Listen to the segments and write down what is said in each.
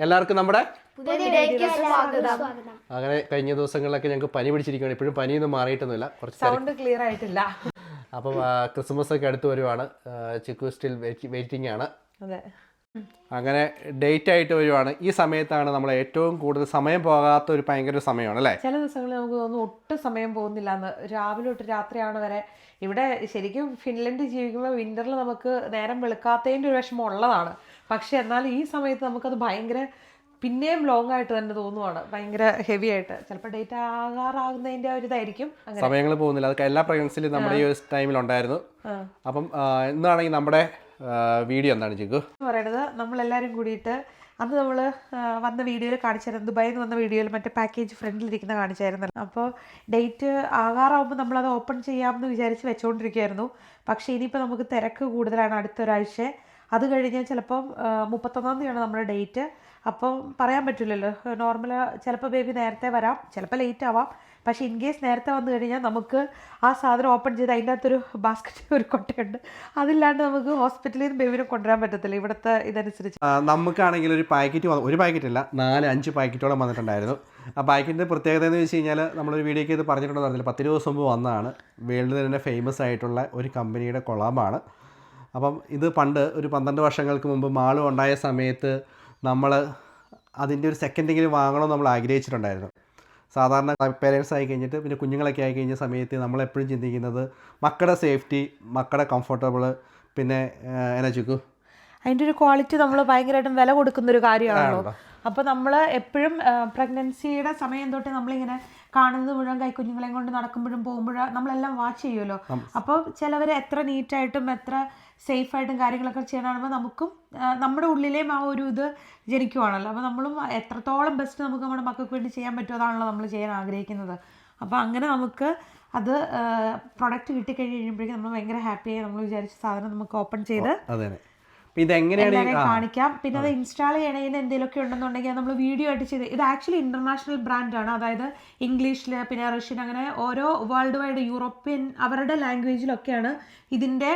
എല്ലാവർക്കും നമ്മുടെ പുതിയ സ്വാഗതം. അങ്ങനെ കഴിഞ്ഞ ദിവസങ്ങളിലൊക്കെ ഞങ്ങൾക്ക് പനി പിടിച്ചിരിക്കുകയാണ് ഇപ്പോഴും പനിയൊന്നും മാറിയിട്ടൊന്നുമില്ല. കുറച്ച് സൗണ്ട് ക്ലിയർ ആയിട്ടില്ല. അപ്പം ക്രിസ്മസ് ഒക്കെ അടുത്ത് വരുവാണ്. ചിക്കു സ്റ്റിൽ വെയിറ്റിംഗ് ആണ്. അതെ. അങ്ങനെ ഡേറ്റ് ആയിട്ട് വരുവാണ്. ഈ സമയത്താണ് നമ്മൾ ഏറ്റവും കൂടുതൽ സമയം പോകാത്ത ഒരു ഭയങ്കര സമയമാണ് അല്ലേ? ചില ദിവസങ്ങളിൽ നമുക്ക് തോന്നുന്നു ഒട്ടും സമയം പോകുന്നില്ല എന്ന്. രാവിലെ തൊട്ട് രാത്രിയാണ് വരെ. ഇവിടെ ശരിക്കും ഫിൻലൻഡ് ജീവിക്കുമ്പോൾ വിന്ററിൽ നമുക്ക് നേരം വെളുക്കാത്തതിന്റെ ഒരു വിഷമം ഉള്ളതാണ്. പക്ഷെ എന്നാൽ ഈ സമയത്ത് നമുക്കത് ഭയങ്കര പിന്നെയും ലോങ് ആയിട്ട് തന്നെ തോന്നുവാണ്. ഭയങ്കര ഹെവി ആയിട്ട്. ചിലപ്പോൾ ഡേറ്റ് ആകാറാകുന്നതിന്റെ ഒരു ഇതായിരിക്കും. സമയങ്ങൾ പോകുന്നില്ല. അതൊക്കെ എല്ലാ പ്രഗ്നൻസിലും നമ്മുടെ ഈ ഒരു ടൈമിൽ ഉണ്ടായിരുന്നു. അപ്പം എന്നാണെങ്കിൽ ഇന്നാണെങ്കിൽ നമ്മുടെ വീഡിയോ എന്താണ് ചിക്കു പറയണത് നമ്മൾ നമ്മളെല്ലാവരും കൂടിയിട്ട് അന്ന് നമ്മൾ വന്ന വീഡിയോയിൽ കാണിച്ചായിരുന്നു. ദുബായിൽ നിന്ന് വന്ന വീഡിയോയിൽ മറ്റേ പാക്കേജ് ഫ്രണ്ടിലിരിക്കുന്ന കാണിച്ചായിരുന്നു. അപ്പോൾ ഡേറ്റ് ആകാറാവുമ്പോൾ നമ്മളത് ഓപ്പൺ ചെയ്യാമെന്ന് വിചാരിച്ച് വെച്ചുകൊണ്ടിരിക്കുകയായിരുന്നു പക്ഷേ ഇനിയിപ്പോൾ നമുക്ക് തിരക്ക് കൂടുതലാണ് അടുത്തൊരാഴ്ച അത് കഴിഞ്ഞ് ചിലപ്പം മുപ്പത്തൊന്നാം തീയതിയാണ് നമ്മുടെ ഡേറ്റ്. അപ്പം പറയാൻ പറ്റില്ലല്ലോ. നോർമൽ ചിലപ്പോൾ ബേബി നേരത്തെ വരാം ചിലപ്പോൾ ലേറ്റ് ആവാം. പക്ഷേ ഇൻ കേസ് നേരത്തെ വന്നു കഴിഞ്ഞാൽ നമുക്ക് ആ സാധനം ഓപ്പൺ ചെയ്ത് അതിന്റെ അകത്തൊരു ബാസ്ക്കറ്റ് ഒരു കൊട്ടയുണ്ട്. അതില്ലാണ്ട് നമുക്ക് ഹോസ്പിറ്റലിൽ നിന്ന് ബേബിനെ കൊണ്ടുവരാൻ പറ്റത്തില്ല. ഇവിടുത്തെ ഇതനുസരിച്ച്. നമുക്കാണെങ്കിൽ ഒരു പാക്കറ്റ് ഒരു പാക്കറ്റ് അല്ല നാല് അഞ്ച് പാക്കറ്റോളം വന്നിട്ടുണ്ടായിരുന്നു. ആ പാക്കറ്റിന്റെ പ്രത്യേകത എന്ന് വെച്ച് കഴിഞ്ഞാൽ നമ്മളൊരു വീഡിയോയ്ക്ക് ഇത് പറഞ്ഞിട്ടുണ്ടെന്ന് പറഞ്ഞില്ല പത്ത് ദിവസം മുമ്പ് വന്നതാണ്. വേൾഡിൽ തന്നെ ഫേമസ് ആയിട്ടുള്ള ഒരു കമ്പനിയുടെ കൊളാബാണ് അപ്പം ഇത് പണ്ട് ഒരു പന്ത്രണ്ട് വർഷങ്ങൾക്ക് മുമ്പ് മാളും ഉണ്ടായ സമയത്ത് നമ്മൾ അതിന്റെ ഒരു സെക്കൻഡെങ്കിലും വാങ്ങണമെന്ന് നമ്മൾ ആഗ്രഹിച്ചിട്ടുണ്ടായിരുന്നു. സാധാരണ പേരൻസ് ആയി കഴിഞ്ഞിട്ട് പിന്നെ കുഞ്ഞുങ്ങളൊക്കെ ആയി കഴിഞ്ഞ സമയത്ത് നമ്മളെപ്പോഴും ചിന്തിക്കുന്നത് മക്കളുടെ സേഫ്റ്റി മക്കളുടെ കംഫർട്ടബിൾ പിന്നെ എനർജിക്കു അതിന്റെ ഒരു ക്വാളിറ്റി നമ്മൾ ഭയങ്കരമായിട്ടും വില കൊടുക്കുന്ന ഒരു കാര്യമാണല്ലോ അപ്പോൾ നമ്മൾ എപ്പോഴും പ്രഗ്നൻസിയുടെ സമയം തൊട്ട് നമ്മളിങ്ങനെ കാണുന്നത് മുഴുവൻ കൈക്കുഞ്ഞുങ്ങളെയും കൊണ്ട് നടക്കുമ്പോഴും പോകുമ്പോഴും നമ്മളെല്ലാം വാച്ച് ചെയ്യുമല്ലോ അപ്പോൾ ചിലവർ എത്ര നീറ്റായിട്ടും എത്ര സേഫായിട്ടും കാര്യങ്ങളൊക്കെ ചെയ്യണമെങ്കിൽ നമുക്കും നമ്മുടെ ഉള്ളിലേയും ആ ഒരു ഇത് ജനിക്കുവാണല്ലോ. അപ്പോൾ നമ്മളും എത്രത്തോളം ബെസ്റ്റ് നമുക്ക് നമ്മുടെ മക്കൾക്ക് വേണ്ടി ചെയ്യാൻ പറ്റുമോ അതാണല്ലോ നമ്മൾ ചെയ്യാൻ ആഗ്രഹിക്കുന്നത്. അപ്പോൾ അങ്ങനെ നമുക്ക് അത് പ്രൊഡക്റ്റ് കിട്ടിക്കഴിഞ്ഞ് കഴിയുമ്പോഴേക്കും നമ്മൾ ഭയങ്കര ഹാപ്പിയായി നമ്മൾ വിചാരിച്ച സാധനം നമുക്ക് ഓപ്പൺ ചെയ്ത് അതെ ഇതെങ്ങനെയാണ് കാണിക്കാം? പിന്നെ അത് ഇൻസ്റ്റാൾ ചെയ്യണതിന് എന്തെങ്കിലുമൊക്കെ ഉണ്ടെന്നുണ്ടെങ്കിൽ നമ്മൾ വീഡിയോ ആയിട്ട് ചെയ്ത് ഇത് ആക്ച്വലി ഇന്റർനാഷണൽ ബ്രാൻഡാണ് അതായത് ഇംഗ്ലീഷിൽ പിന്നെ റഷ്യൻ അങ്ങനെ ഓരോ വേൾഡ് വൈഡ് യൂറോപ്യൻ അവരുടെ ലാംഗ്വേജിലൊക്കെയാണ് ഇതിന്റെ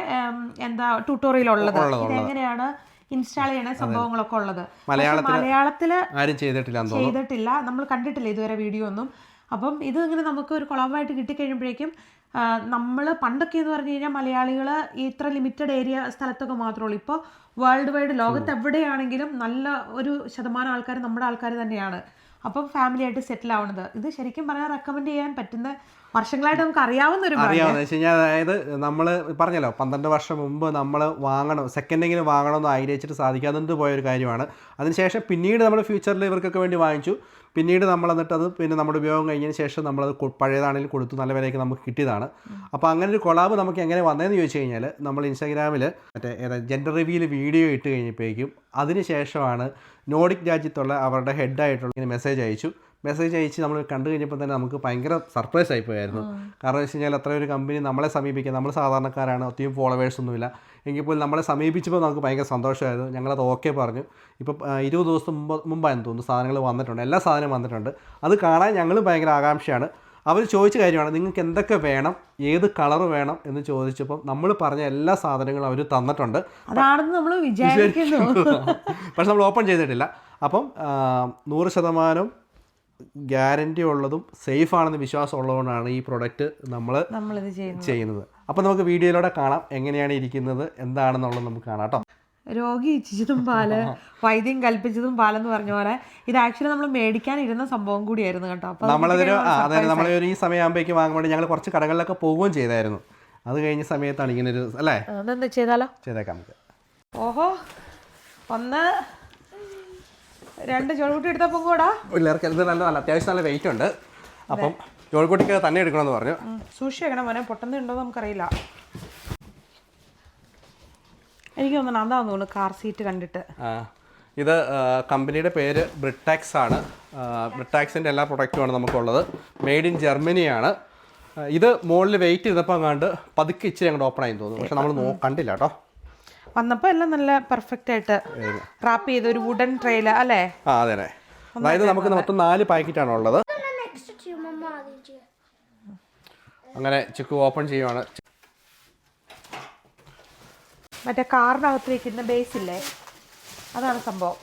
എന്താ ട്യൂട്ടോറിയൽ ഉള്ളത്. ഇതെങ്ങനെയാണ് ഇൻസ്റ്റാൾ ചെയ്യണ സംഭവങ്ങളൊക്കെ ഉള്ളത്. മലയാളത്തിൽ തോന്നുന്നു. ചെയ്തിട്ടില്ല. നമ്മൾ കണ്ടിട്ടില്ല ഇതുവരെ വീഡിയോ ഒന്നും. അപ്പം ഇത് ഇങ്ങനെ നമുക്ക് ഒരു കൊളാബായിട്ട് കിട്ടിക്കഴിയുമ്പോഴേക്കും നമ്മൾ പണ്ടൊക്കെ എന്ന് പറഞ്ഞു കഴിഞ്ഞാൽ മലയാളികൾ ഇത്ര ലിമിറ്റഡ് ഏരിയ സ്ഥലത്തൊക്കെ മാത്രമേ ഉള്ളൂ. ഇപ്പോൾ വേൾഡ് വൈഡ് ലോകത്ത് എവിടെയാണെങ്കിലും നല്ല ഒരു ശതമാനം ആൾക്കാർ നമ്മുടെ ആൾക്കാർ തന്നെയാണ്. അപ്പം ഫാമിലി ആയിട്ട് സെറ്റിൽ ആവുന്നത് ഇത് ശരിക്കും പറഞ്ഞാൽ റെക്കമെൻഡ് ചെയ്യാൻ പറ്റുന്ന വർഷങ്ങളായിട്ട് നമുക്ക് അറിയാവുന്ന ഒരു brand. അറിയാവുന്ന വെച്ച് കഴിഞ്ഞാൽ അതായത് നമ്മൾ പറഞ്ഞല്ലോ പന്ത്രണ്ട് വർഷം മുമ്പ് നമ്മൾ വാങ്ങണം സെക്കൻഡെങ്കിലും വാങ്ങണമെന്ന് ആഗ്രഹിച്ചിട്ട് സാധിക്കാതെ പോയ ഒരു കാര്യമാണ്. അതിനുശേഷം പിന്നീട് നമ്മൾ ഫ്യൂച്ചറിൽ ഇവർക്കൊക്കെ വേണ്ടി വാങ്ങിച്ചു. പിന്നീട് നമ്മൾ എന്നിട്ട് അത് പിന്നെ നമ്മുടെ ഉപയോഗം കഴിഞ്ഞതിന് ശേഷം നമ്മളത് പഴയതാണെങ്കിലും കൊടുത്തു നല്ല വിലയ്ക്ക് നമുക്ക് കിട്ടിയതാണ്. അപ്പോൾ അങ്ങനെ ഒരു കൊളാബ് നമുക്ക് എങ്ങനെ വന്നതെന്ന് ചോദിച്ചു കഴിഞ്ഞാൽ നമ്മൾ ഇൻസ്റ്റാഗ്രാമിൽ മറ്റേ ഏതാ ജെൻഡർ റിവ്യൂവിൽ വീഡിയോ ഇട്ട് കഴിഞ്ഞപ്പോഴേക്കും അതിന് ശേഷമാണ് നോഡിക് രാജ്യത്തുള്ള അവരുടെ ഹെഡായിട്ടുള്ള ഇങ്ങനെ മെസ്സേജ് അയച്ചു. മെസ്സേജ് അയച്ച് നമ്മൾ കണ്ടു കഴിഞ്ഞപ്പോൾ തന്നെ നമുക്ക് ഭയങ്കര സർപ്രൈസ് ആയിപ്പോയായിരുന്നു കാരണം വെച്ച് കഴിഞ്ഞാൽ അത്ര ഒരു കമ്പനി നമ്മളെ സമീപിക്കുക നമ്മൾ സാധാരണക്കാരാണ് ഒത്തിരി ഫോളോവേഴ്സ് ഒന്നുമില്ല. എങ്കിൽ പോലും നമ്മളെ സമീപിച്ചപ്പോൾ നമുക്ക് ഭയങ്കര സന്തോഷമായിരുന്നു. ഞങ്ങളത് ഓക്കെ പറഞ്ഞു. ഇപ്പം ആ, ഇരുപത് ദിവസം മുമ്പ് മുമ്പായെന്ന് തോന്നുന്നു സാധനങ്ങൾ വന്നിട്ടുണ്ട്. എല്ലാ സാധനവും വന്നിട്ടുണ്ട്. അത് കാണാൻ ഞങ്ങളും ഭയങ്കര ആകാംക്ഷയാണ്. അവർ ചോദിച്ച കാര്യമാണ് നിങ്ങൾക്ക് എന്തൊക്കെ വേണം? ഏത് കളർ വേണം? എന്ന് ചോദിച്ചപ്പോൾ നമ്മൾ പറഞ്ഞ എല്ലാ സാധനങ്ങളും അവർ തന്നിട്ടുണ്ട്. അതാണെന്ന് നമ്മൾ വിചാരിക്കുന്നു. പക്ഷെ നമ്മൾ ഓപ്പൺ ചെയ്തിട്ടില്ല. അപ്പം നൂറ് ശതമാനം ഗ്യാരണ്ടി ഉള്ളതും സേഫ് ആണെന്ന് വിശ്വാസം ഉള്ളതുകൊണ്ടാണ് ഈ പ്രൊഡക്റ്റ് നമ്മൾ ചെയ്യുന്നത്. അപ്പം നമുക്ക് വീഡിയോയിലൂടെ കാണാം എങ്ങനെയാണ് ഇരിക്കുന്നത് എന്താണെന്നുള്ളത് നമുക്ക് കാണാം കേട്ടോ. രോഗി ഇച്ഛിച്ചതും പാൽ വൈദ്യം കൽപ്പിച്ചതും പാലെന്ന് പറഞ്ഞ പോലെ ഇത് ആക്ച്വലി നമ്മൾ മേടിക്കാൻ ഇരുന്ന സംഭവം കൂടിയായിരുന്നു കേട്ടോ. നമ്മളതൊരു അതായത് നമ്മൾ ഈ സമയമാകുമ്പോഴേക്കും വാങ്ങാൻ വേണ്ടി ഞങ്ങൾ കുറച്ച് കടകളിലൊക്കെ പോവുകയും ചെയ്തായിരുന്നു. അത് കഴിഞ്ഞ സമയത്താണ് ഇങ്ങനെ ഒരു അല്ലേ? അതെന്താ ചെയ്താലോ? ചെയ്തേക്കാം നമുക്ക്. ഓഹോ ഒന്ന് രണ്ട് ചോൾക്കുട്ടി എടുത്തപ്പോൾ കൂടാ. പിള്ളേർക്ക് ഇത് നല്ല നല്ല അത്യാവശ്യം നല്ല വെയിറ്റ് ഉണ്ട്. അപ്പം ജോൾക്കുട്ടിക്ക് തന്നെ എടുക്കണമെന്ന് പറഞ്ഞു. സൂക്ഷി വെക്കണം മോനെ. പൊട്ടുന്നുണ്ടോ നമുക്കറിയില്ല. എനിക്ക് തോന്നുന്നു അതാ തോന്നുന്നു കാർ സീറ്റ് കണ്ടിട്ട്. ഇത് കമ്പനിയുടെ പേര് ബ്രിട്ടാക്സ് ആണ്. ബ്രിട്ടാക്സിന്റെ എല്ലാ പ്രൊഡക്റ്റുമാണ് നമുക്കുള്ളത്. മെയ്ഡ് ഇൻ ജർമ്മനിയാണ് ഇത് മുകളിൽ വെയിറ്റ് ചെയ്തപ്പോൾ അങ്ങാണ്ട് പതുക്കെ ഇച്ചിരി അങ്ങോട്ട് ഓപ്പൺ ആയി തോന്നുന്നു. പക്ഷെ നമ്മൾ കണ്ടില്ല കേട്ടോ. വന്നപ്പോൾ എല്ലാം നല്ല പെർഫെക്റ്റ് ആയിട്ട് റാപ്പ് ചെയ്ത ഒരു വുഡൻ ട്രെയിൽ അല്ലേ? ആ അതെ അതെ. അതായത് നമുക്ക് മൊത്തം നാല് പാക്കറ്റാണ് ഉള്ളത്. അങ്ങനെ ചിക്കു ഓപ്പൺ ചെയ്യുവാണ്. മറ്റേ കാറിനകത്ത് വെക്കുന്ന ബേസ് ഇല്ലേ? അതാണ് സംഭവം.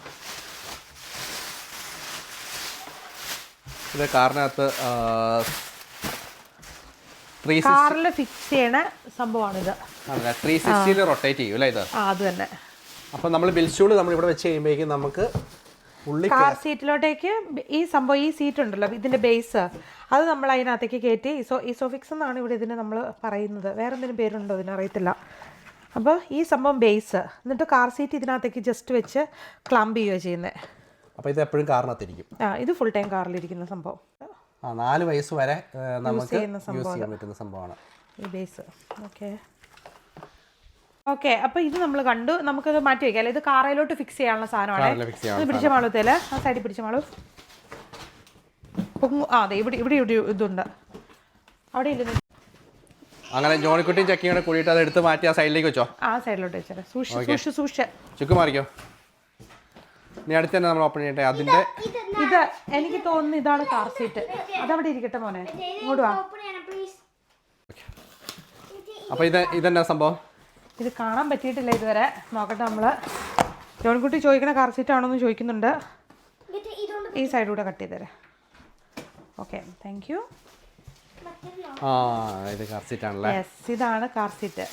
ഇത് കാറിനകത്ത് കാറിൽ ഫിക്സ് ചെയ്യണ സംഭവമാണിത്. ത്രീ സിക്സ്റ്റിയിൽ റൊട്ടേറ്റ് ചെയ്യും അല്ലേ ഇത്? ആ അത് തന്നെ. അപ്പോൾ നമ്മൾ ബിൽസ്റ്റൂൾ നമ്മൾ ഇവിടെ വെച്ച് കഴിയുമ്പോഴേക്കും നമുക്ക് ഉള്ളി കാർ സീറ്റിലോട്ടേക്ക് ഈ സംഭവം ഈ സീറ്റ് ഉണ്ടല്ലോ ഇതിന്റെ ബേസ് അത് നമ്മൾ അതിനകത്തേക്ക് കയറ്റി ഇസോ ഇസോഫിക്സ് എന്നാണ് ഇവിടെ ഇതിന് നമ്മൾ പറയുന്നത്. വേറെ എന്തെങ്കിലും പേരുണ്ടോ ഇതിന്? അറിയത്തില്ല. അപ്പോൾ ഈ സംഭവം ബേസ് എന്നിട്ട് കാർ സീറ്റ് ഇതിനകത്തേക്ക് ജസ്റ്റ് വെച്ച് ക്ലംബ് ചെയ്യുകയോ ചെയ്യുന്നത് അപ്പോൾ ഇത് എപ്പോഴും കാറിനകത്തിരിക്കും ആ ഇത് ഫുൾ ടൈം കാറിലിരിക്കുന്ന സംഭവം. ആ നാല് വയസ്സ് വരെ നമുക്ക് യൂസ് ചെയ്യാൻ പറ്റുന്ന സംഭവമാണ്. ഈ ബേസ് ഓക്കെ ഓക്കെ അപ്പൊ ഇത് നമ്മൾ കണ്ടു. നമുക്കത് മാറ്റി വെക്കാം. ഇത് കാറയിലോട്ട് ഫിക്സ് ചെയ്യാനുള്ള സാധനമാണ്. പിടിച്ച മാളത്തേൽ? ആ സൈഡിൽ പിടിച്ച മാളു. ആ അതെ ഇവിടെ ഇവിടെ ഇവിടെ ഇതുണ്ട്. അവിടെ ഇല്ല അങ്ങനെ ജോണിക്കുട്ടിയും ചക്കിയും കൂടെ കൂടിയിട്ട് അത് എടുത്ത് മാറ്റി ആ സൈഡിലേക്ക് വെച്ചോ? ആ സൈഡിലോട്ട് വെച്ചാൽ സൂക്ഷിച്ച് സൂക്ഷിച്ച് ചുക്ക് മാറിക്കോ. നീ അടുത്ത് തന്നെ നമ്മൾ ഓപ്പൺ ചെയ്യട്ടെ. അതിന്റെ ഇത് എനിക്ക് തോന്നുന്നു ഇതാണ് കാർ സീറ്റ് അതവിടെ ഇരിക്കട്ടെ മോനെ. ഇങ്ങോട്ട് വാ. ഓപ്പൺ ചെയ്യണം പ്ലീസ് അപ്പോൾ ഇത് ഇതെന്നാ സംഭവം? ഇത് കാണാൻ പറ്റിയിട്ടില്ല ഇതുവരെ. നോക്കട്ടെ നമ്മൾ ജോൺകുട്ടി ചോദിക്കണ കാർ സീറ്റ് ആണോ എന്ന് ചോദിക്കുന്നുണ്ട്. ഈ സൈഡിലൂടെ കട്ട് ചെയ്ത് തരാം ഓക്കെ താങ്ക് യു യെസ് ഇതാണ് കാർ സീറ്റ്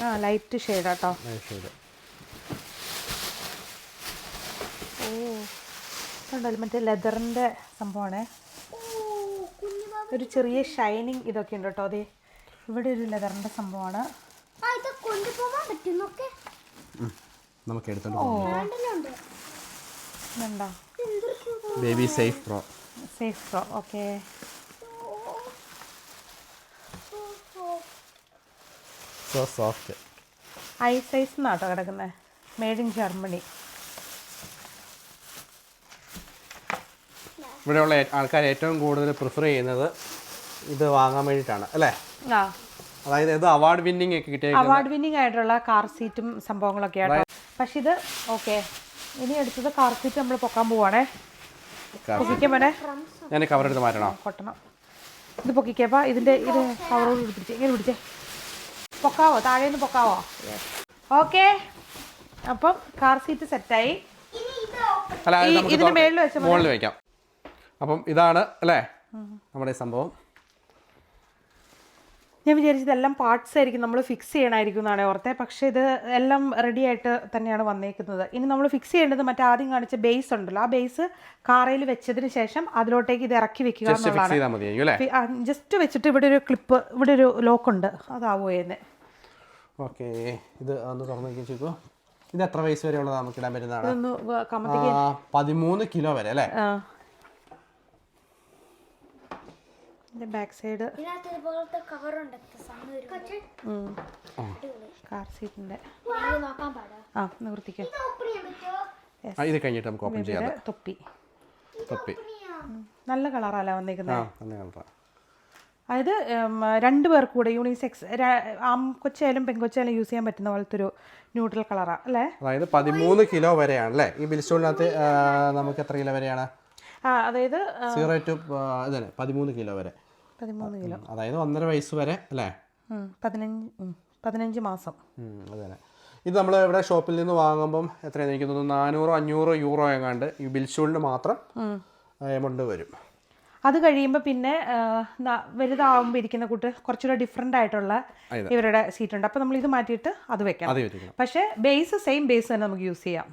ആ. ലൈറ്റ് ഷെയ്ഡാട്ടോ ഓ ഉണ്ടല്ലോ മറ്റേ ലെതറിന്റെ സംഭവമാണേ. ഒരു ചെറിയ ഷൈനിങ് ഇതൊക്കെ ഉണ്ട് കേട്ടോ. അതെ ഇവിടെ ഒരു ലെതറിന്റെ സംഭവമാണ്. ആ ഇത് കൊണ്ടുപോകാൻ പറ്റുന്നൊക്കെ നമുക്ക് എടുത്തോണ്ട് പോകാം. Baby safe pro safe pro okay. So soft I size എന്നാട്ടോ കിടക്കുന്നത് മെയ്ഡ് ഇൻ ജർമ്മനി ഇവിടെയുള്ള ആൾക്കാർ ഏറ്റവും കൂടുതൽ പ്രിഫർ ചെയ്യുന്നത് ഇത് വാങ്ങാൻ വേണ്ടിയിട്ടാണ് അല്ലേ? അതായത് ഇത് അവാർഡ് വിന്നിങ് ഒക്കെ കിട്ടിയ അവാർഡ് വിന്നിങ് ആയിട്ടുള്ള കാർ സീറ്റും സംഭവങ്ങളൊക്കെ ആണ് പക്ഷെ ഇത് ഓക്കെ ഇനി എടുത്തത് കാർ സീറ്റ് നമ്മൾ പൊക്കാൻ പോവാണേ. പൊക്കിക്കാൻ ഞാൻ കവർ എടുത്ത് മാറ്റണം? കൊട്ടണം ഇത് പൊക്കിക്കേപ്പാ ഇതിന്റെ ഇത് കവറോട് പിടിച്ചേ ഇങ്ങനെ പിടിച്ചേ. പൊക്കാവോ? താഴേന്ന് പൊക്കാവോ? ഓക്കെ അപ്പം കാർ സീറ്റ് സെറ്റായി ഇതിന് മേളിൽ വെച്ചാൽ മുകളിൽ വെക്കാം. അപ്പം ഇതാണ് അല്ലേ? നമ്മുടെ സംഭവം. ഞാൻ വിചാരിച്ചത് എല്ലാം പാർട്സ് ആയിരിക്കും നമ്മൾ ഫിക്സ് ചെയ്യണമായിരിക്കും എന്നാണ് ഓർത്തെ. പക്ഷേ ഇത് എല്ലാം റെഡി ആയിട്ട് തന്നെയാണ് വന്നേക്കുന്നത്. ഇനി നമ്മൾ ഫിക്സ് ചെയ്യേണ്ടത് മറ്റേ ആദ്യം കാണിച്ച ബേസ് ഉണ്ടല്ലോ. ആ ബേസ് കാറയിൽ വെച്ചതിന് ശേഷം അതിലോട്ടേക്ക് ഇത് ഇറക്കി വെക്കുക ജസ്റ്റ് എന്നുള്ളതാണ്. വെച്ചിട്ട് ഇവിടെ ഒരു ക്ലിപ്പ് ഇവിടെ ഒരു ലോക്കുണ്ട് അതാവോ എന്ന്. ഓക്കെ ഇത് ഒന്ന് തുറന്നു നോക്കി ഇത് എത്ര വയസ്സ് വരെ ഉള്ളത് നമുക്ക് ഇടാൻ പറ്റുന്നതാണ്? പതിമൂന്ന് കിലോ വരെ അല്ലേ ആ ഇതിന്റെ ബാക്ക് സൈഡ് ഇതിനകത്ത് ഇതുപോലത്തെ കവറുണ്ട് സംഭവം കാർ സീറ്റിന്റെ നോക്കാൻ പാടാ. ആ നിവർത്തിക്കാം ഇത് ഓപ്പൺ ചെയ്യാൻ പറ്റുമോ ആ, ഇത് കഴിഞ്ഞിട്ട് നമുക്ക് ഓപ്പൺ ചെയ്യാം. തൊപ്പി. തൊപ്പി. നല്ല കളറല്ല വന്നേക്കുന്നത് ആ നല്ല കളറാ അതായത് രണ്ടു പേർക്ക് കൂടെ യൂണിസെക്സ് ആം കൊച്ചായാലും പെൺകൊച്ചായാലും യൂസ് ചെയ്യാൻ പറ്റുന്ന പോലത്തെ ഒരു ന്യൂട്രൽ കളറാണ് അല്ലേ? അതായത് പതിമൂന്ന് കിലോ വരെയാണ് അല്ലേ? ഈ ബിൽസ്റ്റോണിനകത്ത് നമുക്ക് എത്ര കിലോ വരെയാണ്? ആ അതായത് സീറോ ടു ഇതന്നെ പതിമൂന്ന് കിലോ വരെ. പതിമൂന്ന് കിലോ. അതായത് ഒന്നര വയസ്സ് വരെ അല്ലേ? പതിനഞ്ച് പതിനഞ്ച് മാസം. അതെ അത് ഇത് നമ്മൾ ഇവിടെ ഷോപ്പിൽ നിന്ന് വാങ്ങുമ്പം എത്രയാണ് എനിക്ക് തോന്നുന്നു നാനൂറോ അഞ്ഞൂറോ യൂറോ എങ്ങാണ്ട് ഈ ബിൽഷൂളിന് മാത്രം എമൗണ്ട് വരും. അത് കഴിയുമ്പോൾ പിന്നെ വലുതാവുമ്പോൾ ഇരിക്കുന്ന കൂട്ട് കുറച്ചുകൂടെ ഡിഫറെന്റ് ആയിട്ടുള്ള ഇവരുടെ സീറ്റ് ഉണ്ട്. അപ്പോൾ നമ്മൾ ഇത് മാറ്റിയിട്ട് അത് വെക്കാം പക്ഷേ ബേസ് സെയിം ബേസ് തന്നെ നമുക്ക് യൂസ് ചെയ്യാം.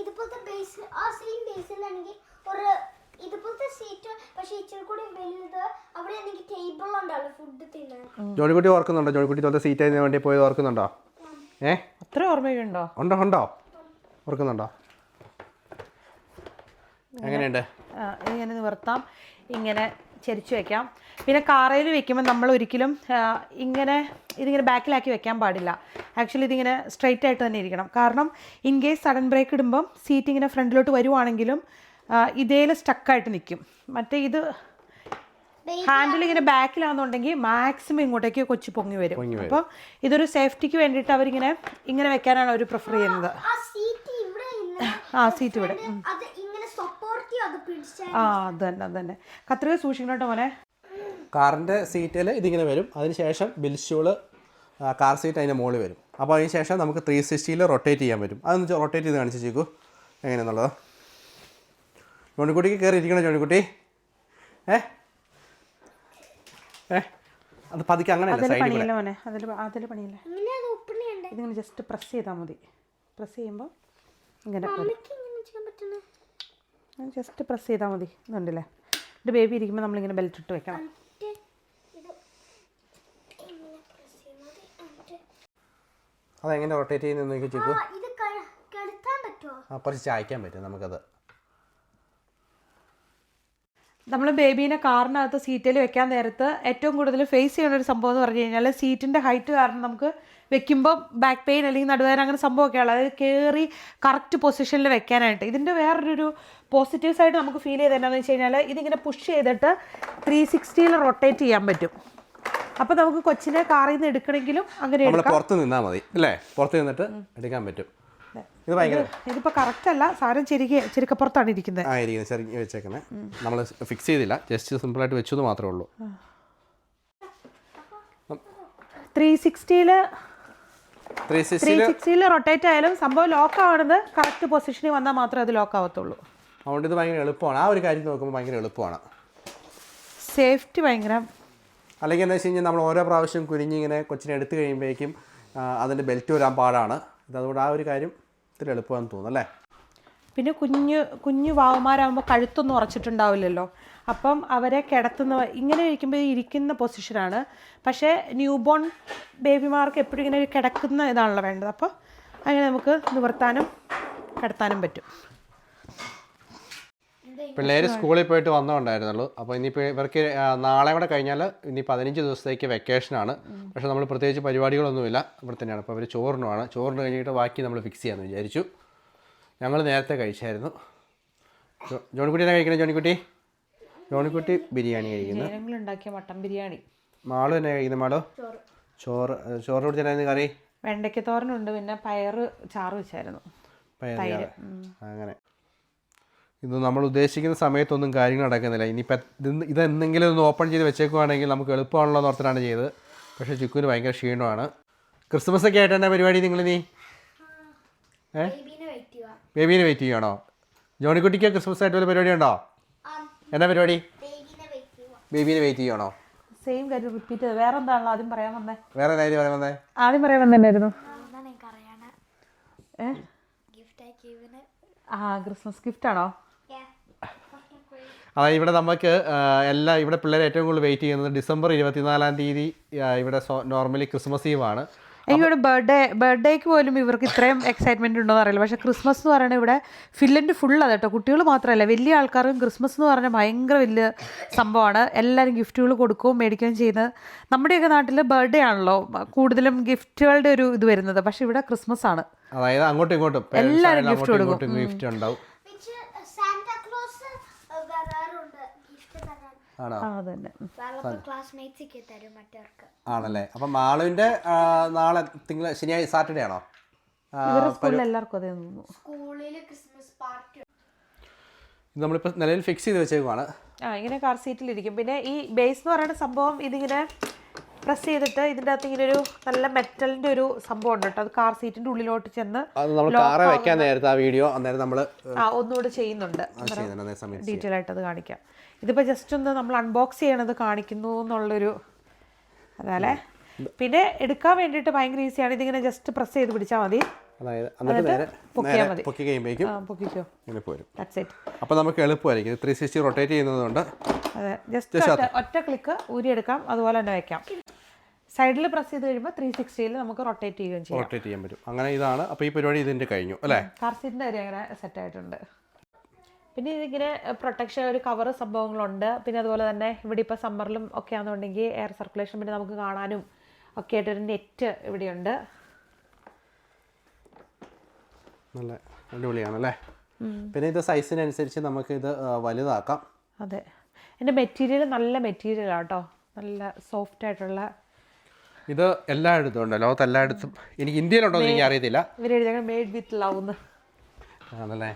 ഇതുപോലത്തെ ബേസ് ആ സെയിം ബേസിലാണെങ്കിൽ ഒരു ഇതുപോലത്തെ സീറ്റ് പക്ഷെ ഇച്ചിരി കൂടി വലുത്. അവിടെ എനിക്ക് ടേബിൾ ഉണ്ടല്ലോ ഫുഡ് തിന്നാൻ. ജോണിക്കുട്ടി ഓർക്കുന്നുണ്ടോ? ജോണിക്കുട്ടി തോന്നുന്ന സീറ്റ് അതിന് വേണ്ടി പോയത് ഓർക്കുന്നുണ്ടോ? ഏ? അത്ര ഓർമ്മയുണ്ടോ ഉണ്ടോ ഉണ്ടോ? ഓർക്കുന്നുണ്ടോ? എങ്ങനെയുണ്ട്? ഇങ്ങനെ നിവർത്താം. ഇങ്ങനെ ചരിച്ചു വെക്കാം. പിന്നെ കാറയിൽ വെക്കുമ്പോൾ നമ്മൾ ഒരിക്കലും ഇങ്ങനെ ഇതിങ്ങനെ ബാക്കിലാക്കി വെക്കാൻ പാടില്ല. ആക്ച്വലി ഇതിങ്ങനെ സ്ട്രെയിറ്റ് ആയിട്ട് തന്നെ ഇരിക്കണം. കാരണം ഇൻ കേസ് സഡൻ ബ്രേക്ക് ഇടുമ്പം സീറ്റ് ഇങ്ങനെ ഫ്രണ്ടിലോട്ട് വരുവാണെങ്കിലും ഇതേൽ സ്റ്റക്കായിട്ട് നിൽക്കും മറ്റേ ഇത് ഹാൻഡിൽ ഇങ്ങനെ ബാക്കിലാണെന്നുണ്ടെങ്കിൽ മാക്സിമം ഇങ്ങോട്ടേക്ക് കൊച്ചു പൊങ്ങി വരും. അപ്പോൾ ഇതൊരു സേഫ്റ്റിക്ക് വേണ്ടിയിട്ട് അവരിങ്ങനെ ഇങ്ങനെ വെക്കാനാണ് അവർ പ്രിഫർ ചെയ്യുന്നത്. ആ സീറ്റ് ഇവിടെ ആ സീറ്റ് ഇവിടെ. അത് ഇങ്ങനെ സപ്പോർട്ട് ചെയ്യും? അത് പിടിച്ചാൽ ആ അത് തന്നെ അത് തന്നെ കത്രിക സൂക്ഷിക്കണോട്ടോ മോനെ? കാറിന്റെ സീറ്റിൽ ഇതിങ്ങനെ വരും. അതിനുശേഷം ബിൽഷൂൾ കാർ സീറ്റ് അതിന്റെ മുകളിൽ വരും. അപ്പോൾ അതിന് ശേഷം നമുക്ക് ത്രീ സിക്സ്റ്റിയിൽ റൊട്ടേറ്റ് ചെയ്യാൻ പറ്റും. അതൊന്ന് റൊട്ടേറ്റ് ചെയ്ത് കാണിച്ചു ചേക്കു എങ്ങനെയാണെന്നുള്ളത് ജോണിക്കുട്ടിക്ക് കയറി ഇരിക്കണം ജോണിക്കുട്ടി? ഏ? ഏ? അത് പതുക്കെ അങ്ങനെയല്ല അതിൽ സൈഡിൽ പണിയില്ല മോനെ അതിൽ അതിൽ പണിയില്ല. ഇങ്ങനെ അത് ഓപ്പൺ ചെയ്യണ്ടേ ഇതിങ്ങനെ ജസ്റ്റ് പ്രസ് ചെയ്താൽ മതി. പ്രസ് ചെയ്യുമ്പോൾ ഇങ്ങനെ അമ്മയ്ക്ക് ഇങ്ങനെ ചെയ്യാൻ പറ്റുന്നു? ജസ്റ്റ് പ്രസ് ചെയ്താൽ മതി. ഇതുണ്ടല്ലേ? എന്റെ ബേബി ഇരിക്കുമ്പോൾ നമ്മളിങ്ങനെ ബെൽറ്റ് ഇട്ട് വെക്കണം. എന്നിട്ട് ഇത് ഇങ്ങനെ press മതി. എന്നിട്ട് അതെങ്ങനെ റൊട്ടേറ്റ് ചെയ്യുന്നത് നോക്കി ചേക്കു ആ, ഇത് ക- കെടുത്താൻ പറ്റുമോ ആ കുറച്ച് ചായ്ക്കാൻ പറ്റും നമുക്കത്. നമ്മൾ ബേബീനെ കാറിനകത്ത് സീറ്റിൽ വെക്കാൻ നേരത്ത് ഏറ്റവും കൂടുതൽ ഫേസ് ചെയ്യുന്ന ഒരു സംഭവം എന്ന് പറഞ്ഞു കഴിഞ്ഞാൽ സീറ്റിന്റെ ഹൈറ്റ് കാരണം നമുക്ക് വെക്കുമ്പോൾ ബാക്ക് പെയിൻ അല്ലെങ്കിൽ നടുവേദന അങ്ങനെ സംഭവമൊക്കെയാണ് അതായത് കയറി കറക്റ്റ് പൊസിഷനിൽ വെക്കാനായിട്ട്. ഇതിന്റെ വേറൊരു പോസിറ്റീവ്സ് ആയിട്ട് നമുക്ക് ഫീൽ ചെയ്ത് എന്താണെന്ന് വെച്ച് കഴിഞ്ഞാൽ ഇതിങ്ങനെ പുഷ് ചെയ്തിട്ട് ത്രീ സിക്സ്റ്റിയിൽ റൊട്ടേറ്റ് ചെയ്യാൻ പറ്റും. അപ്പോൾ നമുക്ക് കൊച്ചിനെ കാറിൽ നിന്ന് എടുക്കണമെങ്കിലും അങ്ങനെ പുറത്ത് നിന്നാൽ മതി അല്ലേ? പുറത്ത് നിന്നിട്ട് എടുക്കാൻ പറ്റും. ഇത് ഭയങ്കര ഇതിപ്പോൾ കറക്റ്റ് അല്ല. സാധനം ചെരികെ ചെരുക്കപ്പുറത്താണ് ഇരിക്കുന്നത്. ആയിരിക്കും ചെറുക്കി വെച്ചേക്കുന്നത് നമ്മൾ ഫിക്സ് ചെയ്തില്ല. ജസ്റ്റ് സിമ്പിൾ ആയിട്ട് വെച്ചു എന്ന് മാത്രമേ ഉള്ളൂ. ത്രീ സിക്സ്റ്റിയിൽ ത്രീ സിക്സ്റ്റിയിൽ റൊട്ടേറ്റ് ആയാലും സംഭവം ലോക്ക് ആവുന്നത് കറക്റ്റ് പൊസിഷനിൽ വന്നാൽ മാത്രമേ അത് ലോക്ക് ആവത്തുള്ളൂ. അതുകൊണ്ട് ഇത് ഭയങ്കര എളുപ്പമാണ്. ആ ഒരു കാര്യം നോക്കുമ്പോൾ ഭയങ്കര എളുപ്പമാണ്. സേഫ്റ്റി ഭയങ്കര. അല്ലെങ്കിൽ എന്താ വെച്ച് കഴിഞ്ഞാൽ നമ്മൾ ഓരോ പ്രാവശ്യം കുനിഞ്ഞിങ്ങനെ കൊച്ചിനെ എടുത്തു കഴിയുമ്പോഴേക്കും ആ, അതിന്റെ ബെൽറ്റ് വരാൻ പാടാണ്. ഇത് അതുകൊണ്ട് ആ ഒരു കാര്യം ഇത്തിരി എളുപ്പമാണെന്ന് തോന്നുന്നു അല്ലേ? പിന്നെ കുഞ്ഞു കുഞ്ഞു വാവന്മാരാകുമ്പോൾ കഴുത്തൊന്നും ഉറച്ചിട്ടുണ്ടാവില്ലല്ലോ. അപ്പം അവരെ കിടത്തുന്ന ഇങ്ങനെ ഇരിക്കുമ്പോൾ ഇരിക്കുന്ന പൊസിഷനാണ് പക്ഷേ ന്യൂ ബോൺ ബേബിമാർക്ക് എപ്പോഴും ഇങ്ങനെ കിടക്കുന്ന ഇതാണല്ലോ വേണ്ടത്. അപ്പോൾ അങ്ങനെ നമുക്ക് നിവർത്താനും കിടത്താനും പറ്റും. പിള്ളേർ സ്കൂളിൽ പോയിട്ട് വന്നോണ്ടായിരുന്നുള്ളൂ. അപ്പോൾ ഇനിയിപ്പോൾ ഇവർക്ക് നാളെ കൂടെ കഴിഞ്ഞാൽ ഇനി പതിനഞ്ച് ദിവസത്തേക്ക് വെക്കേഷനാണ്. പക്ഷേ നമ്മൾ പ്രത്യേകിച്ച് പരിപാടികളൊന്നുമില്ല ഇവിടെ തന്നെയാണ് അപ്പോൾ അവർ ചോറിനുമാണ് ചോറിന് കഴിഞ്ഞിട്ട് ബാക്കി നമ്മൾ ഫിക്സ് ചെയ്യാമെന്ന് വിചാരിച്ചു. ഞങ്ങൾ നേരത്തെ കഴിച്ചായിരുന്നു. ജോ- ജോണിക്കുട്ടി എന്നാ കഴിക്കണേ ജോണിക്കുട്ടി? ജോണിക്കുട്ടി ബിരിയാണി കഴിക്കുന്നു. ഉണ്ടാക്കിയ മട്ടൻ ബിരിയാണി. മാളു തന്നെ കഴിക്കുന്നത് മാളു. ചോറ് ചോറ് കൊടുത്തിട്ടായിരുന്നു കറി. വെണ്ടയ്ക്ക തോരനുണ്ട്. പിന്നെ പയറ് ചാറ് വെച്ചായിരുന്നു. അങ്ങനെ. ഇത് നമ്മൾ ഉദ്ദേശിക്കുന്ന സമയത്തൊന്നും കാര്യങ്ങൾ നടക്കുന്നില്ല. ഇനിയിപ്പോൾ ഇത് ഇതെന്തെങ്കിലും ഒന്ന് ഓപ്പൺ ചെയ്ത് വെച്ചേക്കുവാണെങ്കിൽ നമുക്ക് എളുപ്പമാണല്ലോ എന്ന് ഓർത്തിട്ടാണ് ചെയ്തത്. പക്ഷേ ചിക്കുവിന് ഭയങ്കര ക്ഷീണമാണ്. ക്രിസ്മസ് ഒക്കെ ആയിട്ട് എന്നാ പരിപാടി നിങ്ങൾ നീ ഏ? ബേബീനെ വെയിറ്റ് ചെയ്യുക. ബേബീനെ വെയിറ്റ് ചെയ്യണോ ജോണിക്കുട്ടിക്ക് ക്രിസ്മസ് ആയിട്ട് വല്ല പരിപാടി ഉണ്ടോ? എന്നാ പരിപാടി? ബേബീനെ വെയിറ്റ് ചെയ്യണോ സെയിം കാര്യം റിപ്പീറ്റ് ചെയ്ത് വേറെ എന്താണല്ലോ ആദ്യം പറയാൻ വന്നേ? വേറെ കാര്യം പറയാൻ വന്നേ? ആദ്യം പറയാൻ ഗിഫ്റ്റ് ആ ക്രിസ്മസ് ഗിഫ്റ്റ് ആണോ? അതായത് ഇവിടെ നമുക്ക് എല്ലാ ഇവിടെ പിള്ളേർ ഏറ്റവും കൂടുതൽ വെയിറ്റ് ചെയ്യുന്നത് ഡിസംബർ ഇരുപത്തിനാലാം തീയതി ഇവിടെ നോർമലി ക്രിസ്മസ് ഈവ് ആണ്. എനിക്കിവിടെ ബർത്ത്ഡേ ബർത്ത്ഡേക്ക് പോലും ഇവർക്ക് ഇത്രയും എക്സൈറ്റ്മെന്റ് ഉണ്ടോ അറിയില്ല. പക്ഷെ ക്രിസ്മസ് എന്ന് പറയുന്നത് ഇവിടെ ഫില്ലന്റ് ഫുള്ളാണ് കേട്ടോ. കുട്ടികൾ മാത്രമല്ല വലിയ ആൾക്കാർക്കും ക്രിസ്മസ് എന്ന് പറഞ്ഞാൽ ഭയങ്കര വലിയ സംഭവമാണ്. എല്ലാവരും ഗിഫ്റ്റുകൾ കൊടുക്കുകയും മേടിക്കുകയും ചെയ്യുന്നത്. നമ്മുടെയൊക്കെ നാട്ടിൽ ബർത്ത്ഡേ ആണല്ലോ. കൂടുതലും ഗിഫ്റ്റുകളുടെ ഒരു ഇത് വരുന്നത്. പക്ഷെ ഇവിടെ ക്രിസ്മസ് ആണ്. അതായത് അങ്ങോട്ടും ഇങ്ങോട്ടും എല്ലാവരും ഗിഫ്റ്റ് കൊടുക്കും. ഗിഫ്റ്റ് ഉണ്ടാവും വിച്ച് സാന്റാക്ലോസ് വരാറുണ്ട് ഗിഫ്റ്റ് തരാൻ ആണോ? ആ അതന്നെ. വേറെ ക്ലാസ്മേറ്റ്സ് തരും മറ്റവർക്ക്. ആണല്ലേ. അപ്പൊ മാളുവിന്റെ നാളെ തിങ്കൾ ശനിയാഴ്ച സാറ്റർഡേ ആണോ? നമ്മളിപ്പോ നിലയിൽ എല്ലാവർക്കും അതേ തോന്നുന്നു. ഇത് നമ്മളിപ്പോൾ നിലവിൽ ഫിക്സ് ചെയ്ത് വെച്ചേക്കുവാണ്. ആ ഇങ്ങനെ കാർ സീറ്റിൽ ഇരിക്കും. പിന്നെ ഈ ബേസ് എന്ന് പറയുന്ന സംഭവം ഇതിങ്ങനെ പ്രസ് ചെയ്തിട്ട് ഇതിന്റെ അകത്ത് ഇങ്ങനെ ഒരു നല്ല മെറ്റലിന്റെ ഒരു സംഭവം ഉണ്ട് കേട്ടോ. അത് കാർ സീറ്റിന്റെ ഉള്ളിലോട്ട് ചെന്ന് നമ്മൾ കാറെ വെക്കാൻ നേരത്തെ ആ വീഡിയോ അന്നേരം നമ്മൾ ആ ഒന്നുകൂടെ ചെയ്യുന്നുണ്ട്. ഡീറ്റെയിൽ ആയിട്ട് അത് കാണിക്കാം. ഇതിപ്പോൾ ജസ്റ്റ് ഒന്ന് നമ്മൾ അൺബോക്സ് ചെയ്യണത് കാണിക്കുന്നു എന്നുള്ളൊരു അതല്ലേ പിന്നെ എടുക്കാൻ വേണ്ടിയിട്ട് ഭയങ്കര ഈസിയാണ് ഇതിങ്ങനെ ജസ്റ്റ് പ്രസ് ചെയ്ത് പിടിച്ചാൽ മതി. അതായത് എന്നിട്ട്. പൊക്കി കഴിയുമ്പോഴേക്കും പൊക്കിക്കോ. ഇങ്ങനെ പോരും. അപ്പോൾ നമുക്ക് എളുപ്പമായിരിക്കും. ത്രീ സിക്സ്റ്റി റൊട്ടേറ്റ് ചെയ്യുന്നതുകൊണ്ട് അതെ ജസ്റ്റ് ഒറ്റ ക്ലിക്ക് ഊരിയെടുക്കാം. അതുപോലെ തന്നെ വെക്കാം. സൈഡിൽ പ്രസ് ചെയ്ത് കഴിയുമ്പോൾ ത്രീ സിക്സ്റ്റിയിൽ നമുക്ക് റൊട്ടേറ്റ് ചെയ്യുകയും ചെയ്യാം. റൊട്ടേറ്റ് ചെയ്യാൻ പറ്റും. അങ്ങനെ ഇതാണ്. അപ്പോൾ ഈ പരിപാടി ഇതിന്റെ കഴിഞ്ഞു അല്ലേ? കാർ സീറ്റിന്റെ കാര്യം അങ്ങനെ സെറ്റ് ആയിട്ടുണ്ട്. പിന്നെ ഇതിങ്ങനെ പ്രൊട്ടക്ഷൻ ഒരു കവർ സംഭവങ്ങളുണ്ട്. പിന്നെ അതുപോലെ തന്നെ ഇവിടെ ഇപ്പോൾ സമ്മറിലും ഒക്കെ ആണെന്നുണ്ടെങ്കിൽ എയർ സർക്കുലേഷൻ പിന്നെ നമുക്ക് കാണാനും ഒക്കെ ആയിട്ടൊരു നെറ്റ് ഇവിടെയുണ്ട്. നല്ല അടിപൊളിയാണല്ലേ? പിന്നെ ഇത് സൈസിനനുസരിച്ച് നമുക്ക് ഇത് വലുതാക്കാം. അതെ. എന്റെ മെറ്റീരിയൽ നല്ല മെറ്റീരിയൽ ആട്ടോ നല്ല സോഫ്റ്റ് ആയിട്ടുള്ള ഇത് എല്ലായിടത്തും ഉണ്ട് ലോകത്ത് എല്ലായിടത്തും എനിക്ക് ഇന്ത്യയിലുണ്ടോ എന്ന് എനിക്ക് അറിയത്തില്ല. ഇവർ എഴുതിയ മെയ്ഡ് വിത്ത് ലവ് ആണല്ലേ?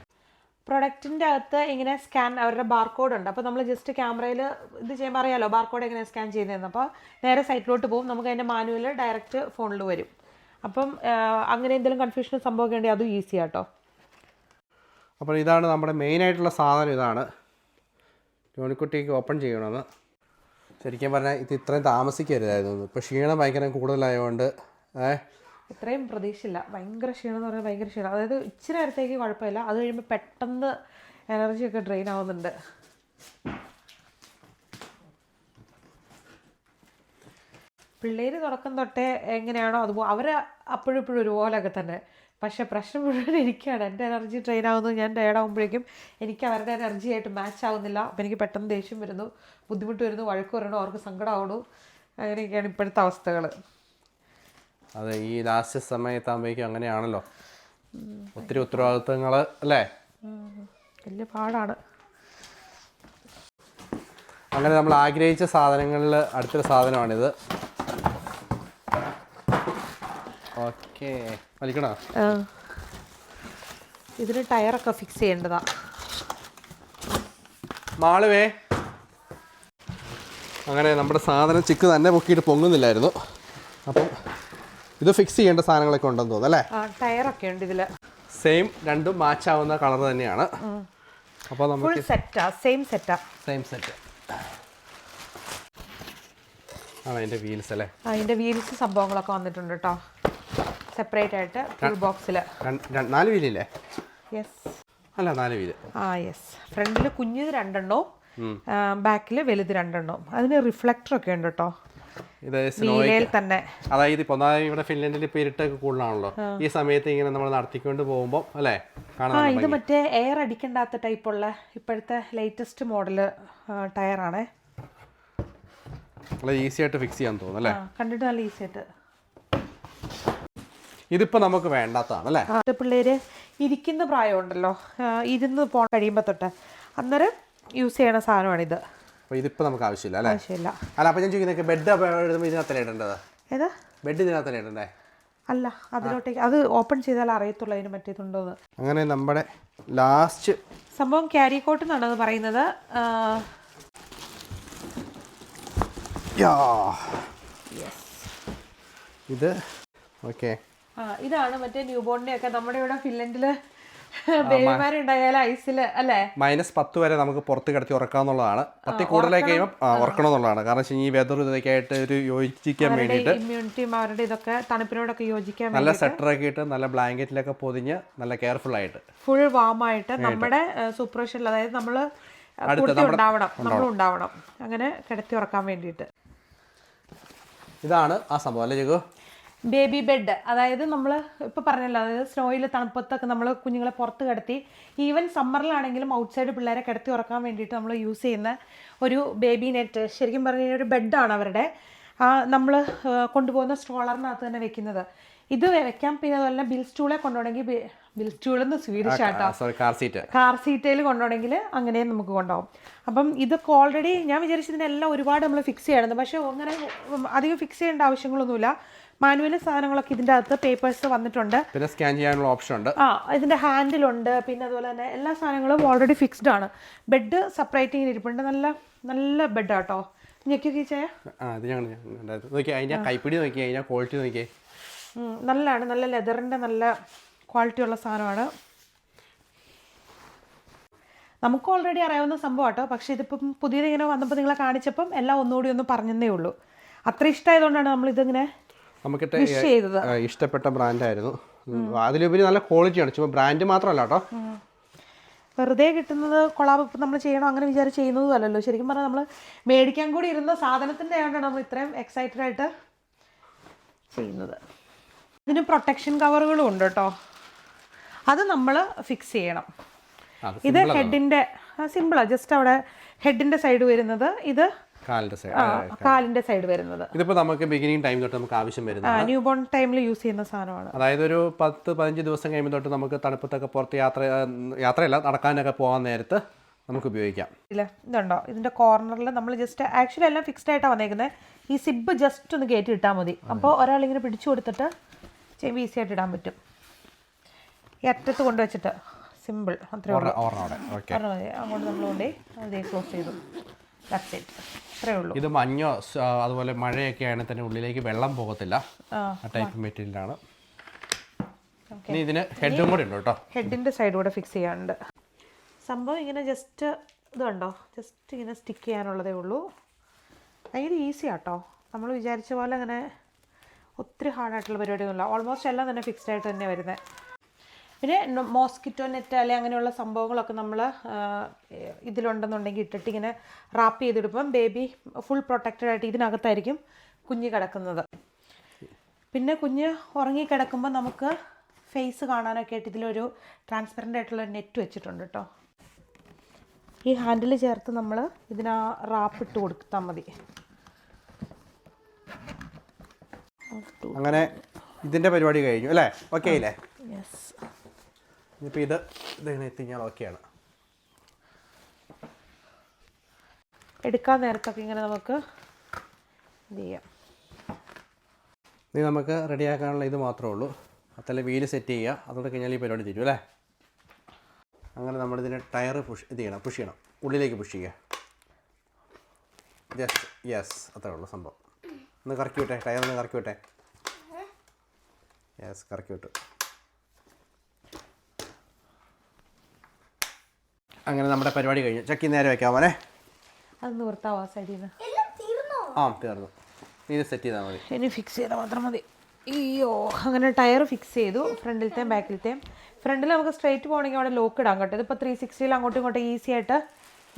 പ്രൊഡക്റ്റിന്റെ അകത്ത് ഇങ്ങനെ സ്കാൻ അവരുടെ ബാർകോഡ് ഉണ്ട്. അപ്പോൾ നമ്മൾ ജസ്റ്റ് ക്യാമറയിൽ ഇത് ചെയ്യുമ്പോൾ അറിയാലോ ബാർകോഡ് എങ്ങനെ സ്കാൻ ചെയ്യുന്നതെന്ന്. അപ്പോൾ നേരെ സൈറ്റിലോട്ട് പോകും. നമുക്ക് അതിന്റെ മാനുവൽ ഡയറക്റ്റ് ഫോണിൽ വരും. അപ്പം അങ്ങനെ എന്തെങ്കിലും കൺഫ്യൂഷൻ സംഭവിക്കേണ്ടി അതും ഈസി ആട്ടോ. അപ്പോൾ ഇതാണ് നമ്മുടെ മെയിൻ ആയിട്ടുള്ള സാധനം ഇതാണ്. ജോണിക്കുട്ടിക്ക് ഓപ്പൺ ചെയ്യണമെന്ന്. ശരിക്കും പറഞ്ഞാൽ ഇത് ഇത്രയും താമസിക്കരുതായിരുന്നു. ഇപ്പോൾ ക്ഷീണം ഭയങ്കര കൂടുതലായതുകൊണ്ട് ഏ? ഇത്രയും പ്രതീക്ഷയില്ല. ഭയങ്കര ക്ഷീണം എന്ന് പറഞ്ഞാൽ ഭയങ്കര ക്ഷീണം. അതായത് ഇച്ചിരി നേരത്തേക്ക് കുഴപ്പമില്ല. അത് കഴിയുമ്പോൾ പെട്ടെന്ന് എനർജിയൊക്കെ ഡ്രെയിൻ ആവുന്നുണ്ട്. പിള്ളേർ തുടക്കം തൊട്ടേ എങ്ങനെയാണോ അതുപോലെ അവർ അപ്പോഴും ഇപ്പോഴും ഒരുപോലെയൊക്കെ തന്നെ. പക്ഷേ പ്രശ്നം മുഴുവൻ എനിക്കാണ്. എന്റെ എനർജി ഡ്രെയിൻ ആകുന്നത് ഞാൻ ടയർഡ് ആകുമ്പോഴേക്കും എനിക്ക് അവരുടെ എനർജി ആയിട്ട് മാച്ച് ആവുന്നില്ല. അപ്പം എനിക്ക് പെട്ടെന്ന് ദേഷ്യം വരുന്നു. ബുദ്ധിമുട്ട് വരുന്നു. വഴക്ക് വരണു അവർക്ക് സങ്കടമാവണു അങ്ങനെയൊക്കെയാണ് ഇപ്പോഴത്തെ അവസ്ഥകൾ അതെ ഈ ലാസ്റ്റ് സമയത്താകുമ്പോഴേക്കും അങ്ങനെയാണല്ലോ. ഒത്തിരി ഉത്തരവാദിത്തങ്ങൾ അല്ലേ? വലിയ പാടാണ്. അങ്ങനെ നമ്മൾ ആഗ്രഹിച്ച സാധനങ്ങളിൽ അടുത്തൊരു സാധനമാണിത്. ഇതിന് ടയറൊക്കെ ഫിക്സ് ചെയ്യേണ്ടതാ. മാളുവേ. അങ്ങനെ നമ്മുടെ സാധനം ചിക്ക് തന്നെ പൊക്കിയിട്ട് പൊങ്ങുന്നില്ലായിരുന്നു. അപ്പം ഇത് ഫിക്സ് ചെയ്യേണ്ട സാധനങ്ങളൊക്കെ ഉണ്ടെന്ന് തോന്നുന്നു അല്ലേ? ടയറൊക്കെ ഉണ്ട് ഇതിൽ സെയിം രണ്ടും മാച്ച് ആവുന്ന കളർ തന്നെയാണ്. അപ്പോൾ നമുക്ക് സെറ്റാ സെയിം സെറ്റാ സെയിം സെറ്റ് ആണ് അതിന്റെ വീൽസ് അല്ലേ? അതിന്റെ വീൽസ് സംഭവങ്ങളൊക്കെ വന്നിട്ടുണ്ട് കേട്ടോ സെപ്പറേറ്റ് ആയിട്ട് ഫുൾ ബോക്സിൽ നാല് വീലില്ലേ? യെസ് അല്ല നാല് വീൽ. ആ യെസ് ഫ്രണ്ടിൽ കുഞ്ഞത് രണ്ടെണ്ണവും ബാക്കിൽ വലുത് രണ്ടെണ്ണവും. അതിന് റിഫ്ലക്ടർ ഒക്കെ ഉണ്ട് കേട്ടോ ഇത് തന്നെ. അതായത് ഇപ്പൊ ഇവിടെ ഫിൻലൻഡിൽ ഇപ്പൊ ഇരുട്ടൊക്കെ കൂടുതലാണല്ലോ. ഈ സമയത്ത് ഇങ്ങനെ നമ്മൾ നടത്തിക്കൊണ്ട് പോകുമ്പോൾ അല്ലേ? ആ ഇത് മറ്റേ എയർ അടിക്കണ്ടാത്ത ടൈപ്പുള്ള ഇപ്പോഴത്തെ ലേറ്റസ്റ്റ് മോഡൽ ടയറാണേ ഈസി ആയിട്ട് ഫിക്സ് ചെയ്യാൻ തോന്നുന്നു അല്ലേ? കണ്ടിട്ട് നല്ല ഈസി ആയിട്ട്. ഇതിപ്പോൾ നമുക്ക് വേണ്ടാത്തതാണ് അല്ലേ? പിള്ളേര് ഇരിക്കുന്ന പ്രായമുണ്ടല്ലോ. ഉണ്ടല്ലോ ഇരുന്ന് പോകാൻ കഴിയുമ്പോൾ തൊട്ട് അന്നേരം യൂസ് ചെയ്യണ സാധനമാണിത്. അപ്പോൾ ഇതിപ്പോൾ നമുക്ക് ആവശ്യമില്ല അല്ലേ? ആവശ്യമില്ല. അല്ല അപ്പോൾ ഞാൻ ചോദിക്കുന്നത് ബെഡ് എഴുതുമ്പോൾ ഇതിനകത്തല്ലേ ഇടേണ്ടത്? ഏതാ? ബെഡ് ഇതിനകത്തല്ലേ ഇടണ്ടേ? അല്ല അതിലോട്ടേക്ക് അത് ഓപ്പൺ ചെയ്താൽ അറിയത്തുള്ളൂ അതിന് മറ്റേതുണ്ടോന്ന്. അങ്ങനെ നമ്മുടെ ലാസ്റ്റ് സംഭവം ക്യാരി കോട്ട് എന്നാണ് അത് പറയുന്നത്. ഇത് ഓക്കെ ഇതാണ് മറ്റേ ന്യൂ ബോണിന്റെ ഒക്കെ നമ്മുടെ ഇവിടെ ഫിൻലൻഡിൽ ബേബിമാരുണ്ടായാലും ഐസിൽ അല്ലേ? മൈനസ് പത്ത് വരെ നമുക്ക് പുറത്ത് കിടത്തി ഉറക്കാന്നുള്ളതാണ് പത്തി കൂടുതലായി കഴിയുമ്പോൾ ഉറക്കണമെന്നുള്ളതാണ് കാരണം വെച്ചാൽ ഈ വെതർ ഇതൊക്കെ ആയിട്ട് ഒരു യോജിക്കാൻ വേണ്ടിയിട്ട് ഇമ്മ്യൂണിറ്റി അവരുടെ ഇതൊക്കെ തണുപ്പിനോടൊക്കെ യോജിക്കാൻ നല്ല സെറ്ററൊക്കെ ഇട്ട് നല്ല ബ്ലാങ്കറ്റിലൊക്കെ പൊതിഞ്ഞ് നല്ല കെയർഫുൾ ആയിട്ട്. ഫുൾ വാം ആയിട്ട് നമ്മുടെ സൂപ്പർവേഷനിൽ അതായത് നമ്മൾ കൂടെ ഉണ്ടാവണം നമ്മൾ ഉണ്ടാവണം. അങ്ങനെ കിടത്തി ഉറക്കാൻ വേണ്ടിയിട്ട്. ഇതാണ് ആ സംഭവം അല്ലേ ജഗു ബേബി ബെഡ് അതായത് നമ്മൾ ഇപ്പോൾ പറഞ്ഞല്ലോ അതായത് സ്നോയിൽ തണുപ്പത്തൊക്കെ നമ്മൾ കുഞ്ഞുങ്ങളെ പുറത്ത് കിടത്തി ഈവൻ സമ്മറിലാണെങ്കിലും ഔട്ട്സൈഡ് പിള്ളേരെ കിടത്തി ഉറക്കാൻ വേണ്ടിയിട്ട് നമ്മൾ യൂസ് ചെയ്യുന്ന ഒരു ബേബി നെറ്റ് ശരിക്കും പറഞ്ഞു കഴിഞ്ഞാൽ ഒരു ബെഡാണ് അവരുടെ. ആ നമ്മൾ കൊണ്ടുപോകുന്ന സ്ട്രോളറിനകത്ത് തന്നെ വെക്കുന്നത്. ഇത് വെക്കാം പിന്നെ അതുപോലെ തന്നെ ബിൽ സ്റ്റൂളെ കൊണ്ടുപോകണമെങ്കിൽ ബിൽ സ്റ്റൂളെന്ന് സ്വീഡിഷ് ആട്ടോ. കാർ സീറ്റ് കാർ സീറ്റയിൽ കൊണ്ടുപോകണമെങ്കിൽ അങ്ങനെ നമുക്ക് കൊണ്ടുപോകും. അപ്പം ഇതൊക്കെ ഓൾറെഡി ഞാൻ വിചാരിച്ചതിനെല്ലാം ഒരുപാട് നമ്മൾ ഫിക്സ് ചെയ്യണം പക്ഷേ അങ്ങനെ അധികം ഫിക്സ് ചെയ്യേണ്ട ആവശ്യങ്ങളൊന്നുമില്ല. മാനുവൽ സാധനങ്ങളൊക്കെ ഇതിന്റെ അകത്ത് പേപ്പേഴ്സ് വന്നിട്ടുണ്ട്. പിന്നെ സ്കാൻ ചെയ്യാനുള്ള ഓപ്ഷൻ ഉണ്ട്. ആ ഇതിന്റെ ഹാൻഡിൽ ഉണ്ട് പിന്നെ അതുപോലെ തന്നെ എല്ലാ സാധനങ്ങളും ഓൾറെഡി ഫിക്സ്ഡ് ആണ്. ബെഡ് സെപ്പറേറ്റ് ഇങ്ങനെ ഇരിപ്പുണ്ട്. നല്ല നല്ല ബെഡ് ഞെക്കി ചെയ്യാ ആ ഇത് ഞങ്ങൾ നോക്കി അതിന്റെ കൈപ്പിടി നോക്കി അതിന്റെ ക്വാളിറ്റി നോക്കിയേ. നല്ലതാണ്. നല്ല ലെതറിന്റെ നല്ല ക്വാളിറ്റി ഉള്ള സാധനമാണ്. നമുക്ക് ഓൾറെഡി അറിയാവുന്ന സംഭവം കേട്ടോ പക്ഷെ ഇതിപ്പം പുതിയത് ഇങ്ങനെ വന്നപ്പോൾ നിങ്ങളെ കാണിച്ചപ്പം എല്ലാം ഒന്നുകൂടി ഒന്ന് പറഞ്ഞതേ ഉള്ളൂ. അത്ര ഇഷ്ടമായതുകൊണ്ടാണ് നമ്മളിതിങ്ങനെ ആ, ഇഷ്ടപ്പെട്ട ബ്രാൻഡായിരുന്നു. അതിലുപരി നല്ല ക്വാളിറ്റിയാണ്. ചുമ്മാ ബ്രാൻഡ് മാത്രമല്ല കേട്ടോ. വെറുതെ കിട്ടുന്നത് കൊളാബ് ഇപ്പം നമ്മൾ ചെയ്യണോ? അങ്ങനെ വിചാരിച്ച് ചെയ്യുന്നതും അല്ലല്ലോ. ശരിക്കും പറഞ്ഞാൽ നമ്മൾ മേടിക്കാൻ കൂടി ഇരുന്ന സാധനത്തിന്റെ ആയതുകൊണ്ടാണ് നമ്മൾ ഇത്രയും എക്സൈറ്റഡ് ആയിട്ട് ചെയ്യുന്നത്. ഇതിന് പ്രൊട്ടക്ഷൻ കവറുകളും ഉണ്ട് കേട്ടോ. അത് നമ്മൾ ഫിക്സ് ചെയ്യണം. ഇത് ഹെഡിന്റെ സിമ്പിളാണ് ജസ്റ്റ് അവിടെ ഹെഡിന്റെ സൈഡ് വരുന്നത്. ഇത് കാലിന്റെ സൈഡ് വരുന്നത്. ഇതിപ്പോ നമുക്ക് ബിഗിനിങ് ടൈം തൊട്ട് നമുക്ക് ആവശ്യം വരുന്നത് ന്യൂ ബോൺ ടൈമിൽ യൂസ് ചെയ്യുന്ന സാധനമാണ്. അതായത് ഒരു പത്ത് പതിനഞ്ച് ദിവസം കഴിയുമ്പോൾ തൊട്ട് നമുക്ക് തണുപ്പത്തൊക്കെ പുറത്ത് യാത്ര യാത്രയല്ല നടക്കാനൊക്കെ പോകാൻ നേരത്ത് നമുക്ക് ഉപയോഗിക്കാം. ഇല്ല ഇതുണ്ടോ? ഇതിന്റെ കോർണറിൽ നമ്മൾ ജസ്റ്റ് ആക്ച്വലി എല്ലാം ഫിക്സ്ഡ് ആയിട്ടാണ് വന്നേക്കുന്നത് ഈ സിബ് ജസ്റ്റ് ഒന്ന് കയറ്റി ഇട്ടാൽ മതി. അപ്പോൾ ഒരാൾ ഇങ്ങനെ പിടിച്ചു കൊടുത്തിട്ട് ചെയ്യുമ്പോൾ ഈസി ആയിട്ട് ഇടാൻ പറ്റും. ഈ അറ്റത്ത് കൊണ്ടുവച്ചിട്ട് സിമ്പിൾ അത്രേ ഉള്ളൂ. അങ്ങോട്ട് നമ്മൾ കൊണ്ടേ അതേ ക്ലോസ് ചെയ്തു. ദാറ്റ്സ് ഇറ്റ് അത്രേ ഉള്ളൂ. ഇത് മഞ്ഞോ അതുപോലെ മഴയൊക്കെ ആണെങ്കിൽ തന്നെ ഉള്ളിലേക്ക് വെള്ളം പോകത്തില്ല. ആ ടൈപ്പ് മെറ്റീരിയലാണ് ആണ്. ഇനി ഇതിന് ഹെഡും കൂടി ഉണ്ട് കേട്ടോ. ഹെഡിന്റെ സൈഡ് കൂടെ ഫിക്സ് ചെയ്യാനുണ്ട്. സംഭവം ഇങ്ങനെ ജസ്റ്റ് ഇത് കണ്ടോ ജസ്റ്റ് ഇങ്ങനെ സ്റ്റിക്ക് ചെയ്യാനുള്ളതേ ഉള്ളൂ. ഭയങ്കര ഈസി ആട്ടോ. നമ്മൾ വിചാരിച്ച പോലെ അങ്ങനെ ഒത്തിരി ഹാർഡായിട്ടുള്ള പരിപാടിയൊന്നുമില്ല. ഓൾമോസ്റ്റ് എല്ലാം തന്നെ ഫിക്സ്ഡ് ആയിട്ട് തന്നെ വരുന്നത്. പിന്നെ മോസ്കിറ്റോ നെറ്റ് അല്ലെങ്കിൽ അങ്ങനെയുള്ള സംഭവങ്ങളൊക്കെ നമ്മൾ ഇതിലുണ്ടെന്നുണ്ടെങ്കിൽ ഇട്ടിട്ട് ഇങ്ങനെ റാപ്പ് ചെയ്തിടുമ്പം ബേബി ഫുൾ പ്രൊട്ടക്റ്റഡ് ആയിട്ട് ഇതിനകത്തായിരിക്കും കുഞ്ഞ് കിടക്കുന്നത്. പിന്നെ കുഞ്ഞ് ഉറങ്ങിക്കിടക്കുമ്പോൾ നമുക്ക് ഫേസ് കാണാനൊക്കെ ആയിട്ട് ഇതിലൊരു ട്രാൻസ്പെറന്റ് ആയിട്ടുള്ള നെറ്റ് വെച്ചിട്ടുണ്ട് കേട്ടോ ഈ ഹാൻഡിൽ ചേർത്ത് നമ്മൾ ഇതിനാ റാപ്പ് ഇട്ട് കൊടുത്താൽ മതി. അങ്ങനെ ഇതിന്റെ പരിപാടി കഴിഞ്ഞു അല്ലേ? ഓക്കെ അല്ലേ യെസ് ഇനിയിപ്പോൾ ഇത് ഇതിങ്ങനെ എത്തിഞ്ഞാൽ ഓക്കെയാണ് എടുക്കാൻ നേരത്തൊക്കെ ഇങ്ങനെ നമുക്ക് ഇത് ചെയ്യാം. ഇനി നമുക്ക് റെഡിയാക്കാനുള്ള ഇത് മാത്രമേ ഉള്ളൂ. അത്തല്ല വീൽ സെറ്റ് ചെയ്യുക. അതോടെ കഴിഞ്ഞാൽ ഈ പരിപാടി തീരും അല്ലേ? അങ്ങനെ നമ്മളിതിനെ ടയർ പുഷ് ഇത് ചെയ്യണം പുഷ് ചെയ്യണം. ഉള്ളിലേക്ക് പുഷ് ചെയ്യുക. ജസ്റ്റ് യെസ് അത്രേ ഉള്ളൂ സംഭവം. ഒന്ന് കറക്കി വിട്ടെ ടയർ ഒന്ന് കറക്കി വിട്ടെ. യെസ് കറക്കി വിട്ടു. അങ്ങനെ നമ്മുടെ പരിപാടി കഴിഞ്ഞു. ചക്കി നേരെ വെക്കാം മോനെ. സൈഡിൽ നിന്ന് ആ തീർന്നു. ഇത് സെറ്റ് ചെയ്താൽ മതി. ഇനി ഫിക്സ് ചെയ്താൽ മാത്രം മതി. അയ്യോ അങ്ങനെ ടയർ ഫിക്സ് ചെയ്തു ഫ്രണ്ടിലത്തെയും ബാക്കിലത്തെയും ഫ്രണ്ടിൽ നമുക്ക് സ്ട്രൈറ്റ് പോകണമെങ്കിൽ അവിടെ ലോക്ക് ഇടാൻ കേട്ടോ. ഇതിപ്പോൾ ത്രീ സിക്സ്റ്റിയിൽ അങ്ങോട്ടും ഇങ്ങോട്ടും ഈസി ആയിട്ട്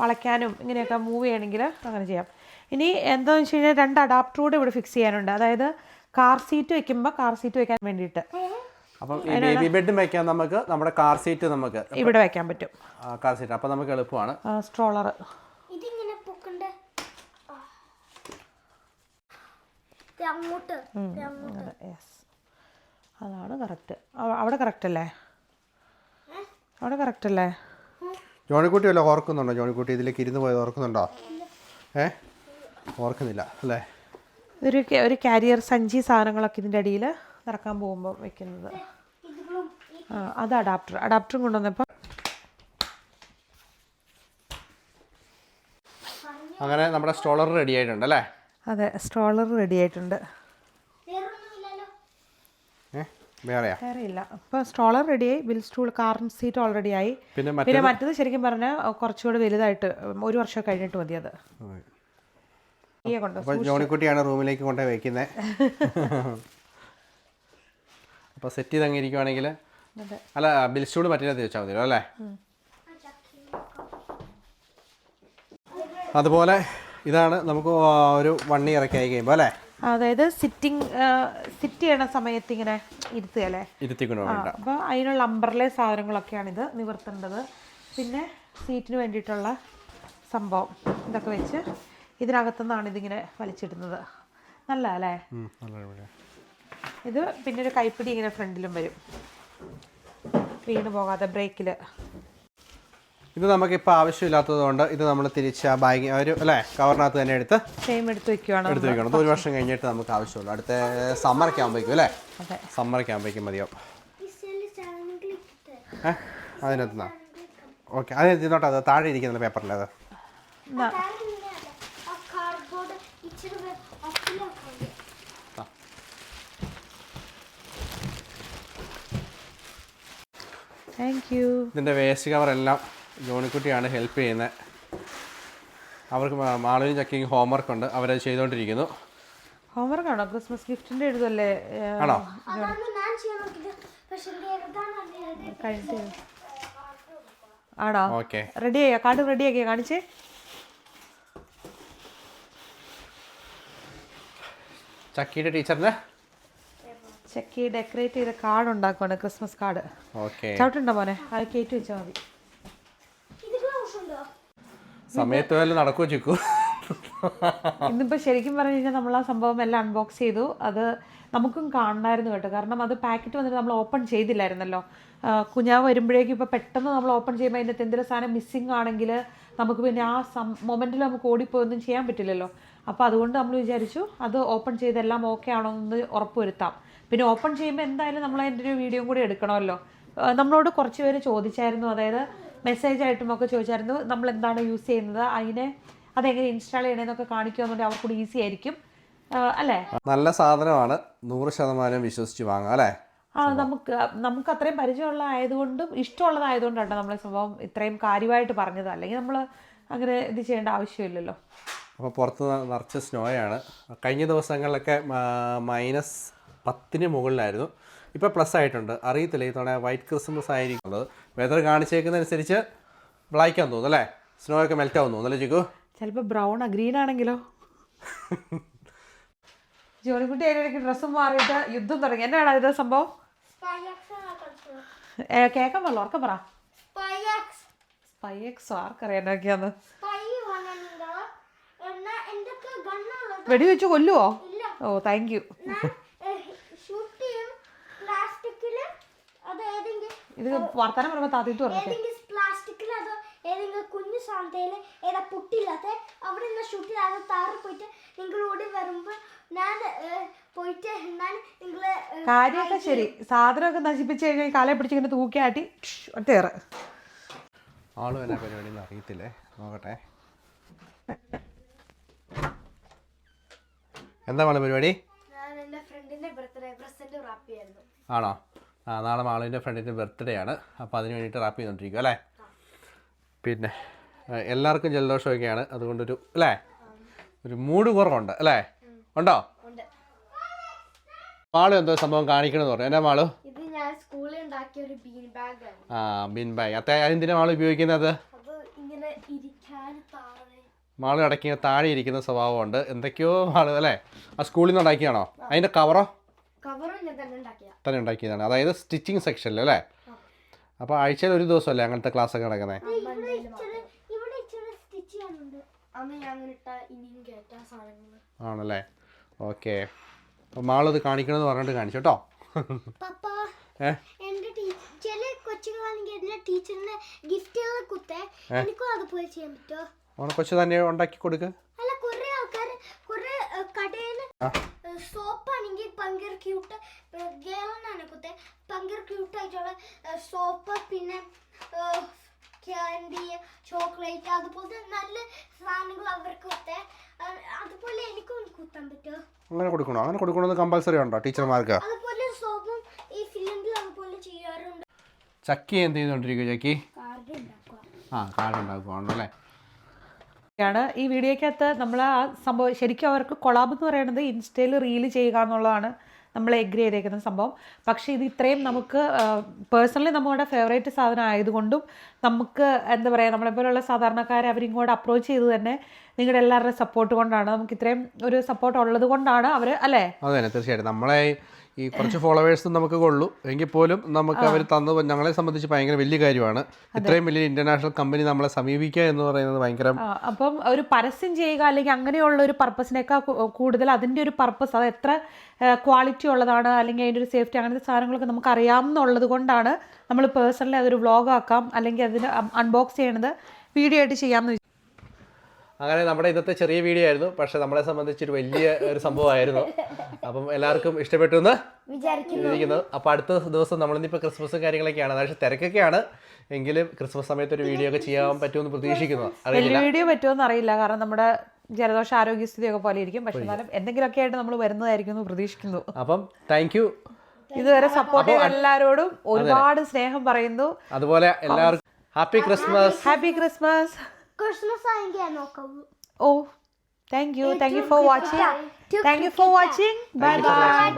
വളയ്ക്കാനും ഇങ്ങനെയൊക്കെ മൂവ് ചെയ്യണമെങ്കിൽ അങ്ങനെ ചെയ്യാം. ഇനി എന്താണെന്ന് വെച്ച് കഴിഞ്ഞാൽ രണ്ട് അഡാപ്റ്റർ കൂടെ ഇവിടെ ഫിക്സ് ചെയ്യാനുണ്ട്. അതായത് കാർ സീറ്റ് വെക്കുമ്പോൾ കാർ സീറ്റ് വെക്കാൻ വേണ്ടിയിട്ട്. അപ്പം ഈ ബേബി ബെഡും വെക്കാൻ നമുക്ക് നമ്മുടെ കാർ സീറ്റ് നമുക്ക് ഇവിടെ വെക്കാൻ പറ്റും. കാർ സീറ്റ് അപ്പം നമുക്ക് എളുപ്പമാണ്. സ്ട്രോളർ അതാണ് കറക്റ്റ് അവിടെ കറക്റ്റ് അല്ലേ? അവിടെ കറക്റ്റ് അല്ലേ? ജോണിക്കുട്ടി വല്ല ഓർക്കുന്നുണ്ടോ? ജോണിക്കുട്ടി ഇതിലേക്ക് ഇരുന്ന് പോയത് ഓർക്കുന്നുണ്ടോ? ഏ? ഓർക്കുന്നില്ല അല്ലേ? ഒരു ഒരു കാരിയർ സഞ്ചി സാധനങ്ങളൊക്കെ ഇതിന്റെ അടിയിൽ നടക്കാൻ പോകുമ്പോൾ വെക്കുന്നത്. ആ അത് അഡാപ്റ്റർ അഡാപ്റ്ററും കൊണ്ടുവന്നപ്പോൾ അങ്ങനെ നമ്മുടെ സ്റ്റോളർ റെഡി ആയിട്ടുണ്ട് അല്ലേ? അതെ സ്ട്രോളർ റെഡി ആയിട്ടുണ്ട്. വേറെയാ? വേറെ ഇല്ല സ്ട്രോളർ റെഡിയായി ബിൽ സ്റ്റൂൾ കാർ സീറ്റ് ഓൾറെഡി ആയി. പിന്നെ പിന്നെ മറ്റത്? ശരിക്കും പറഞ്ഞാൽ കുറച്ചുകൂടി വലുതായിട്ട് ഒരു വർഷം കഴിഞ്ഞിട്ട് മതി അത്. ജോണിക്കുട്ടിയാണ് റൂമിലേക്ക് കൊണ്ടുപോയി വയ്ക്കുന്നത് അപ്പോൾ സെറ്റ് ചെയ്ത് അങ്ങിരിക്കുവാണെങ്കിൽ അല്ല ബിൽ സ്റ്റൂൾ മറ്റേ വെച്ചാൽ മതിയല്ലോ അല്ലേ? അതുപോലെ ഇതാണ് നമുക്ക് ഒരു വൺ ഇയർ ഒക്കെ ആയി കഴിയുമ്പോൾ അല്ലേ? അതായത് സിറ്റിംഗ് സിറ്റ് ചെയ്യണ സമയത്ത് ഇങ്ങനെ ഇരുത്തുകയല്ലേ? അപ്പോൾ അതിനുള്ള അമ്പർലെ സാധനങ്ങളൊക്കെയാണ് ഇത് നിവർത്തേണ്ടത്. പിന്നെ സീറ്റിന് വേണ്ടിയിട്ടുള്ള സംഭവം ഇതൊക്കെ വെച്ച് ഇതിനകത്തുനിന്നാണ് ഇതിങ്ങനെ വലിച്ചിടുന്നത്. നല്ല അല്ലേ. ഇത് പിന്നെ ഒരു കൈപ്പിടി ഇങ്ങനെ ഫ്രണ്ടിലും വരും. വീണ് പോകാതെ ബ്രേക്കിൽ ഇത് നമുക്കിപ്പോൾ ആവശ്യമില്ലാത്തത് കൊണ്ട് ഇത് നമ്മൾ തിരിച്ച് ആ ബാഗ് ഒരു അല്ലേ കവറിനകത്ത് തന്നെ എടുത്ത് സെയിം എടുത്ത് വെക്കുകയാണ് എടുത്ത് വെക്കണം. ഒരു വർഷം കഴിഞ്ഞിട്ട് നമുക്ക് ആവശ്യമുള്ളൂ. അടുത്ത സമ്മറൊക്കെ ആകുമ്പോഴേക്കും അല്ലേ? സമ്മറൊക്കെ ആകുമ്പോഴേക്കും മതിയാവും. ഇട്ടിട്ട് ഏഹ് അതിനകത്തുനിന്നാ ഓക്കെ. അതിനകത്ത് ഇരുന്നോട്ടെ അത് താഴെ ഇരിക്കുന്ന പേപ്പറിൽ അത് എന്നാ ആ കാർഡ്ബോർഡ് ഇച്ചിരി അപ്പിലാക്കാൻ താങ്ക് യു ഇതിന്റെ വേസ്റ്റ് കവറെല്ലാം ജോണിക്കുട്ടിയാണ് ഹെൽപ്പ് ചെയ്യുന്നത്. അവർക്ക് മാ- മാളവിനും ചക്കിങ് ഹോംവർക്ക് ഉണ്ട്. അവരത് ചെയ്തുകൊണ്ടിരിക്കുന്നു ഹോംവർക്ക് ആണോ? ക്രിസ്മസ് ഗിഫ്റ്റിന്റെ എഴുതല്ലേ ആണോ? കഴിഞ്ഞിട്ട് ആണോ? ഓക്കെ റെഡി ആയോ? കാർഡ് റെഡി ആക്കിയോ? കാണിച്ചേ. ചക്കിയുടെ ടീച്ചറിന് ചെക്കി ഡെക്കറേറ്റ് ചെയ്ത കാർഡ് ഉണ്ടാക്കുവാണ് ക്രിസ്മസ് കാർഡ്. ഓക്കെ. ചവിട്ടുണ്ടോ മോനെ? അത് കയറ്റി വെച്ചാൽ മതി. സമയത്ത് വല്ല നടക്കുമോ ചിക്കു? ഇന്നിപ്പോൾ ശരിക്കും പറഞ്ഞു കഴിഞ്ഞാൽ നമ്മൾ ആ സംഭവം എല്ലാം അൺബോക്സ് ചെയ്തു. അത് നമുക്കും കാണണമായിരുന്നു കേട്ടോ. കാരണം അത് പാക്കറ്റ് വന്നിട്ട് നമ്മൾ ഓപ്പൺ ചെയ്തില്ലായിരുന്നല്ലോ. കുഞ്ഞാവ് വരുമ്പോഴേക്കും ഇപ്പോൾ പെട്ടെന്ന് നമ്മൾ ഓപ്പൺ ചെയ്യുമ്പോൾ അതിന്റെ എന്തെങ്കിലും സാധനം മിസ്സിങ് ആണെങ്കിൽ നമുക്ക് പിന്നെ ആ സം മൊമെന്റിൽ നമുക്ക് ഓടിപ്പോയൊന്നും ചെയ്യാൻ പറ്റില്ലല്ലോ. അപ്പോൾ അതുകൊണ്ട് നമ്മൾ വിചാരിച്ചു അത് ഓപ്പൺ ചെയ്തെല്ലാം ഓക്കെ ആണോ എന്ന് ഉറപ്പ് വരുത്താം പിന്നെ ഓപ്പൺ ചെയ്യുമ്പോൾ എന്തായാലും നമ്മൾ അതിന്റെ ഒരു വീഡിയോ കൂടി എടുക്കണമല്ലോ. നമ്മളോട് കുറച്ച് പേര് ചോദിച്ചായിരുന്നു. അതായത് മെസ്സേജ് ആയിട്ടും ഒക്കെ ചോദിച്ചായിരുന്നു. നമ്മൾ എന്താണ് യൂസ് ചെയ്യുന്നത്? അതിനെ അതെങ്ങനെ ഇൻസ്റ്റാൾ ചെയ്യണമെന്നൊക്കെ കാണിക്കുകയെന്നുണ്ടെങ്കിൽ അവർക്ക് കൂടി ഈസി ആയിരിക്കും. അല്ലേ? നല്ല സാധനമാണ്. നൂറ് ശതമാനം വിശ്വസിച്ച് വാങ്ങാം അല്ലേ? ആ നമുക്ക് നമുക്ക് അത്രയും പരിചയമുള്ള ആയതുകൊണ്ടും ഇഷ്ടമുള്ളതായതുകൊണ്ടാണ് നമ്മളെ സംഭവം ഇത്രയും കാര്യമായിട്ട് പറഞ്ഞത്. അല്ലെങ്കിൽ നമ്മൾ അങ്ങനെ ഇത് ചെയ്യേണ്ട ആവശ്യമില്ലല്ലോ. അപ്പോൾ പുറത്ത് നിറച്ച് സ്നോയാണ് കഴിഞ്ഞ ദിവസങ്ങളിലൊക്കെ മൈനസ് പത്തിന് മുകളിലായിരുന്നു. ഇപ്പോൾ പ്ലസ് ആയിട്ടുണ്ട്. അറിയത്തില്ല ഈ തവണ വൈറ്റ് ക്രിസ്മസ് ആയിരിക്കുള്ളത് വെതർ കാണിച്ചേക്കുന്നതനുസരിച്ച് ബ്ലാക്ക് ആവും തോന്നുന്നു അല്ലേ? സ്നോ ഒക്കെ മെൽറ്റ് ആവുന്നു തോന്നുന്നു അല്ലേ ചിക്കു ചിലപ്പോൾ ബ്രൗൺ ഗ്രീൻ ആണെങ്കിലോ? ജോലിക്കുട്ടി അതിനിടയ്ക്ക് ഡ്രസ്സും മാറിയിട്ട് യുദ്ധം തുടങ്ങി. എന്നാണ് അതിന്റെ സംഭവം? കേൾക്കാൻ പാടില്ല ഉറക്കം പറ. ആർക്കറിയാം എന്നൊക്കെയാന്ന്. വെടിവെച്ച് കൊല്ലുവോ? ഓ താങ്ക് യു ഞാൻ ഷൂട്ട് ചെയ്യും പ്ലാസ്റ്റിക്കിൽ അത് ഏതെങ്കിലും ഇത് വർത്തമാനം പറയുമ്പോൾ താത്തിട്ട് പറഞ്ഞു ഏതെങ്കിലും പ്ലാസ്റ്റിക്കിൽ അത് ഏതെങ്കിലും കുഞ്ഞു സാന്തയിൽ ഏതാ പുട്ടില്ലാത്ത അവിടെ നിന്ന് ഷൂട്ട് ചെയ്ത് താറ് പോയിട്ട് നിങ്ങൾ ഓടി വരുമ്പോൾ ഞാൻ പോയിട്ട് ഞാൻ നിങ്ങൾ കാര്യമൊക്കെ ശരി. സാധനമൊക്കെ നശിപ്പിച്ച് കഴിഞ്ഞാൽ കാലെ പിടിച്ചിങ്ങനെ തൂക്കിയാട്ടി ഒറ്റയേറെ ആളും എന്നാ പരിപാടി എന്ന് അറിയത്തില്ലേ? നോക്കട്ടെ. എന്താ മോളെ പരിപാടി? ഞാൻ എന്റെ ഫ്രണ്ടിന്റെ ബർത്ത്ഡേ പ്രസന്റ് റാപ്പ് ചെയ്യായിരുന്നു. ആണോ? നാളെ മാളുവിന്റെ ഫ്രണ്ടിന്റെ ബർത്ത്ഡേ ആണ്. അപ്പോൾ അതിന് വേണ്ടിയിട്ട് റാപ്പ് ചെയ്തുകൊണ്ടിരിക്കും അല്ലേ? പിന്നെ എല്ലാവർക്കും ജലദോഷമൊക്കെയാണ്. അതുകൊണ്ടൊരു അല്ലേ? ഒരു മൂഡ് കുറവുണ്ട് അല്ലേ? ഉണ്ടോ? മാളു എന്തോ സംഭവം കാണിക്കണമെന്ന് പറഞ്ഞു. എന്നാ മാളു? ആ ബിൻ ബാഗ് അത്ത എന്തിനാ മാളു ഉപയോഗിക്കുന്നത് മാളു ഇടയ്ക്ക് താഴെ ഇരിക്കുന്ന സ്വഭാവമുണ്ട്. എന്തൊക്കെയോ മാളു അല്ലേ? ആ സ്കൂളിൽ നിന്ന് ഉണ്ടാക്കിയാണോ അതിന്റെ കവറോ കവറും തന്നെ ഉണ്ടാക്കിയതാണ്. അതായത് സ്റ്റിച്ചിങ് സെക്ഷനിൽ അല്ലേ? അപ്പോൾ ആഴ്ചയിൽ ഒരു ദിവസമല്ലേ അങ്ങനത്തെ ക്ലാസ്സൊക്കെ നടക്കുന്നത് ഇനിയും കയറ്റാൻ സാധനങ്ങൾ ആണല്ലേ? ഓക്കെ. അപ്പോൾ മാളത് കാണിക്കണമെന്ന് പറഞ്ഞിട്ട് കാണിച്ചു കേട്ടോ. കൊച്ചു തന്നെ ഉണ്ടാക്കി കൊടുക്ക് അല്ല കുറെ ആൾക്കാർ കുറെ കടയിൽ ആ. സോപ്പ് ആണെങ്കിൽ ഭയങ്കര ക്യൂട്ട് ഗേളെന്നാണ് കുത്തെ ഭയങ്കര ക്യൂട്ട് ആയിട്ടുള്ള സോപ്പ് പിന്നെ ക്യാൻഡി ചോക്ലേറ്റ് അതുപോലത്തെ നല്ല സാധനങ്ങൾ അവർക്ക് കുത്തേ അതുപോലെ എനിക്കും കുത്താൻ പറ്റുമോ അങ്ങനെ കൊടുക്കണോ? അങ്ങനെ കൊടുക്കണമെന്ന് കമ്പൽസറി ഉണ്ടോ ടീച്ചർമാർക്ക്? അതുപോലെ സോപ്പും ഈ ഫിലിമിൽ അതുപോലെ ചെയ്യാറുണ്ട്. ചക്കി എന്ത് ചെയ്തുകൊണ്ടിരിക്കുക ചക്കി? ആ കാർഡ് ഉണ്ടാക്കുവാണല്ലേ ാണ് ഈ വീഡിയോക്കകത്ത് നമ്മൾ ആ സംഭവം ശരിക്കും അവർക്ക് കൊളാബ് എന്ന് പറയുന്നത് ഇൻസ്റ്റയിൽ റീൽ ചെയ്യുക എന്നുള്ളതാണ്. നമ്മൾ എഗ്രി ചെയ്തേക്കുന്ന സംഭവം. പക്ഷേ ഇത് ഇത്രയും നമുക്ക് പേഴ്സണലി നമ്മുടെ ഫേവറേറ്റ് സാധനം ആയതുകൊണ്ടും നമുക്ക് എന്താ പറയുക നമ്മളെപ്പോലുള്ള സാധാരണക്കാരെ അവരിങ്ങോട്ട് അപ്രോച്ച് ചെയ്ത് തന്നെ നിങ്ങളുടെ എല്ലാവരുടെ സപ്പോർട്ട് കൊണ്ടാണ്. നമുക്ക് ഇത്രയും ഒരു സപ്പോർട്ട് ഉള്ളത് കൊണ്ടാണ് അവർ അല്ലേ? അതെ തീർച്ചയായിട്ടും. നമ്മളെ ഈ കുറച്ച് ഫോളോവേഴ്സ് നമുക്ക് കൊള്ളു. എങ്കിൽ പോലും നമുക്ക് അവർ തന്നു ഞങ്ങളെ സംബന്ധിച്ച് ഭയങ്കര വലിയ കാര്യമാണ്. ഇത്രയും വലിയ ഇന്റർനാഷണൽ കമ്പനി നമ്മളെ സമീപിക്കുക എന്ന് പറയുന്നത് ഭയങ്കര അപ്പം ഒരു പരസ്യം ചെയ്യുക അല്ലെങ്കിൽ അങ്ങനെയുള്ള ഒരു പർപ്പസിനേക്കാൾ കൂടുതൽ അതിന്റെ ഒരു പർപ്പസ് അത് എത്ര ക്വാളിറ്റി ഉള്ളതാണ് അല്ലെങ്കിൽ അതിന്റെ ഒരു സേഫ്റ്റി അങ്ങനത്തെ സാധനങ്ങളൊക്കെ നമുക്ക് അറിയാമെന്നുള്ളത് കൊണ്ടാണ് നമ്മൾ പേഴ്സണലി അതൊരു വ്ളോഗ് ആക്കാം അല്ലെങ്കിൽ അതിന് അൺബോക്സ് ചെയ്യണത് വീഡിയോ ആയിട്ട് ചെയ്യാമെന്ന് അങ്ങനെ നമ്മുടെ ഇന്നത്തെ ചെറിയ വീഡിയോ ആയിരുന്നു. പക്ഷെ നമ്മളെ സംബന്ധിച്ചൊരു വലിയ ഒരു സംഭവമായിരുന്നു. അപ്പം എല്ലാവർക്കും ഇഷ്ടപ്പെട്ടു എന്ന് വിചാരിക്കുന്നു. അപ്പോൾ അടുത്ത ദിവസം നമ്മളിന്നിപ്പോൾ ക്രിസ്മസും കാര്യങ്ങളൊക്കെയാണ്. അതായത് തിരക്കൊക്കെയാണ്. എങ്കിലും ക്രിസ്മസ് സമയത്ത് ഒരു വീഡിയോ ഒക്കെ ചെയ്യാൻ പറ്റുമെന്ന് പ്രതീക്ഷിക്കുന്നു. അറിയില്ല വീഡിയോ പറ്റുമെന്ന് അറിയില്ല. കാരണം നമ്മുടെ ജലദോഷ ആരോഗ്യസ്ഥിതി ഒക്കെ പോലെ ഇരിക്കും പക്ഷെ എന്നാലും എന്തെങ്കിലുമൊക്കെ ആയിട്ട് നമ്മൾ വരുന്നതായിരിക്കും എന്ന് പ്രതീക്ഷിക്കുന്നു. അപ്പം താങ്ക് യു ഇതുവരെ സപ്പോർട്ട് ചെയ്ത എല്ലാവരോടും ഒരുപാട് സ്നേഹം പറയുന്നു. അതുപോലെ എല്ലാവർക്കും happy Christmas happy Christmas Christmas ആയെങ്കിൽ ഞാൻ നോക്കാവൂ ഓ thank you thank you for watching thank you for watching bye bye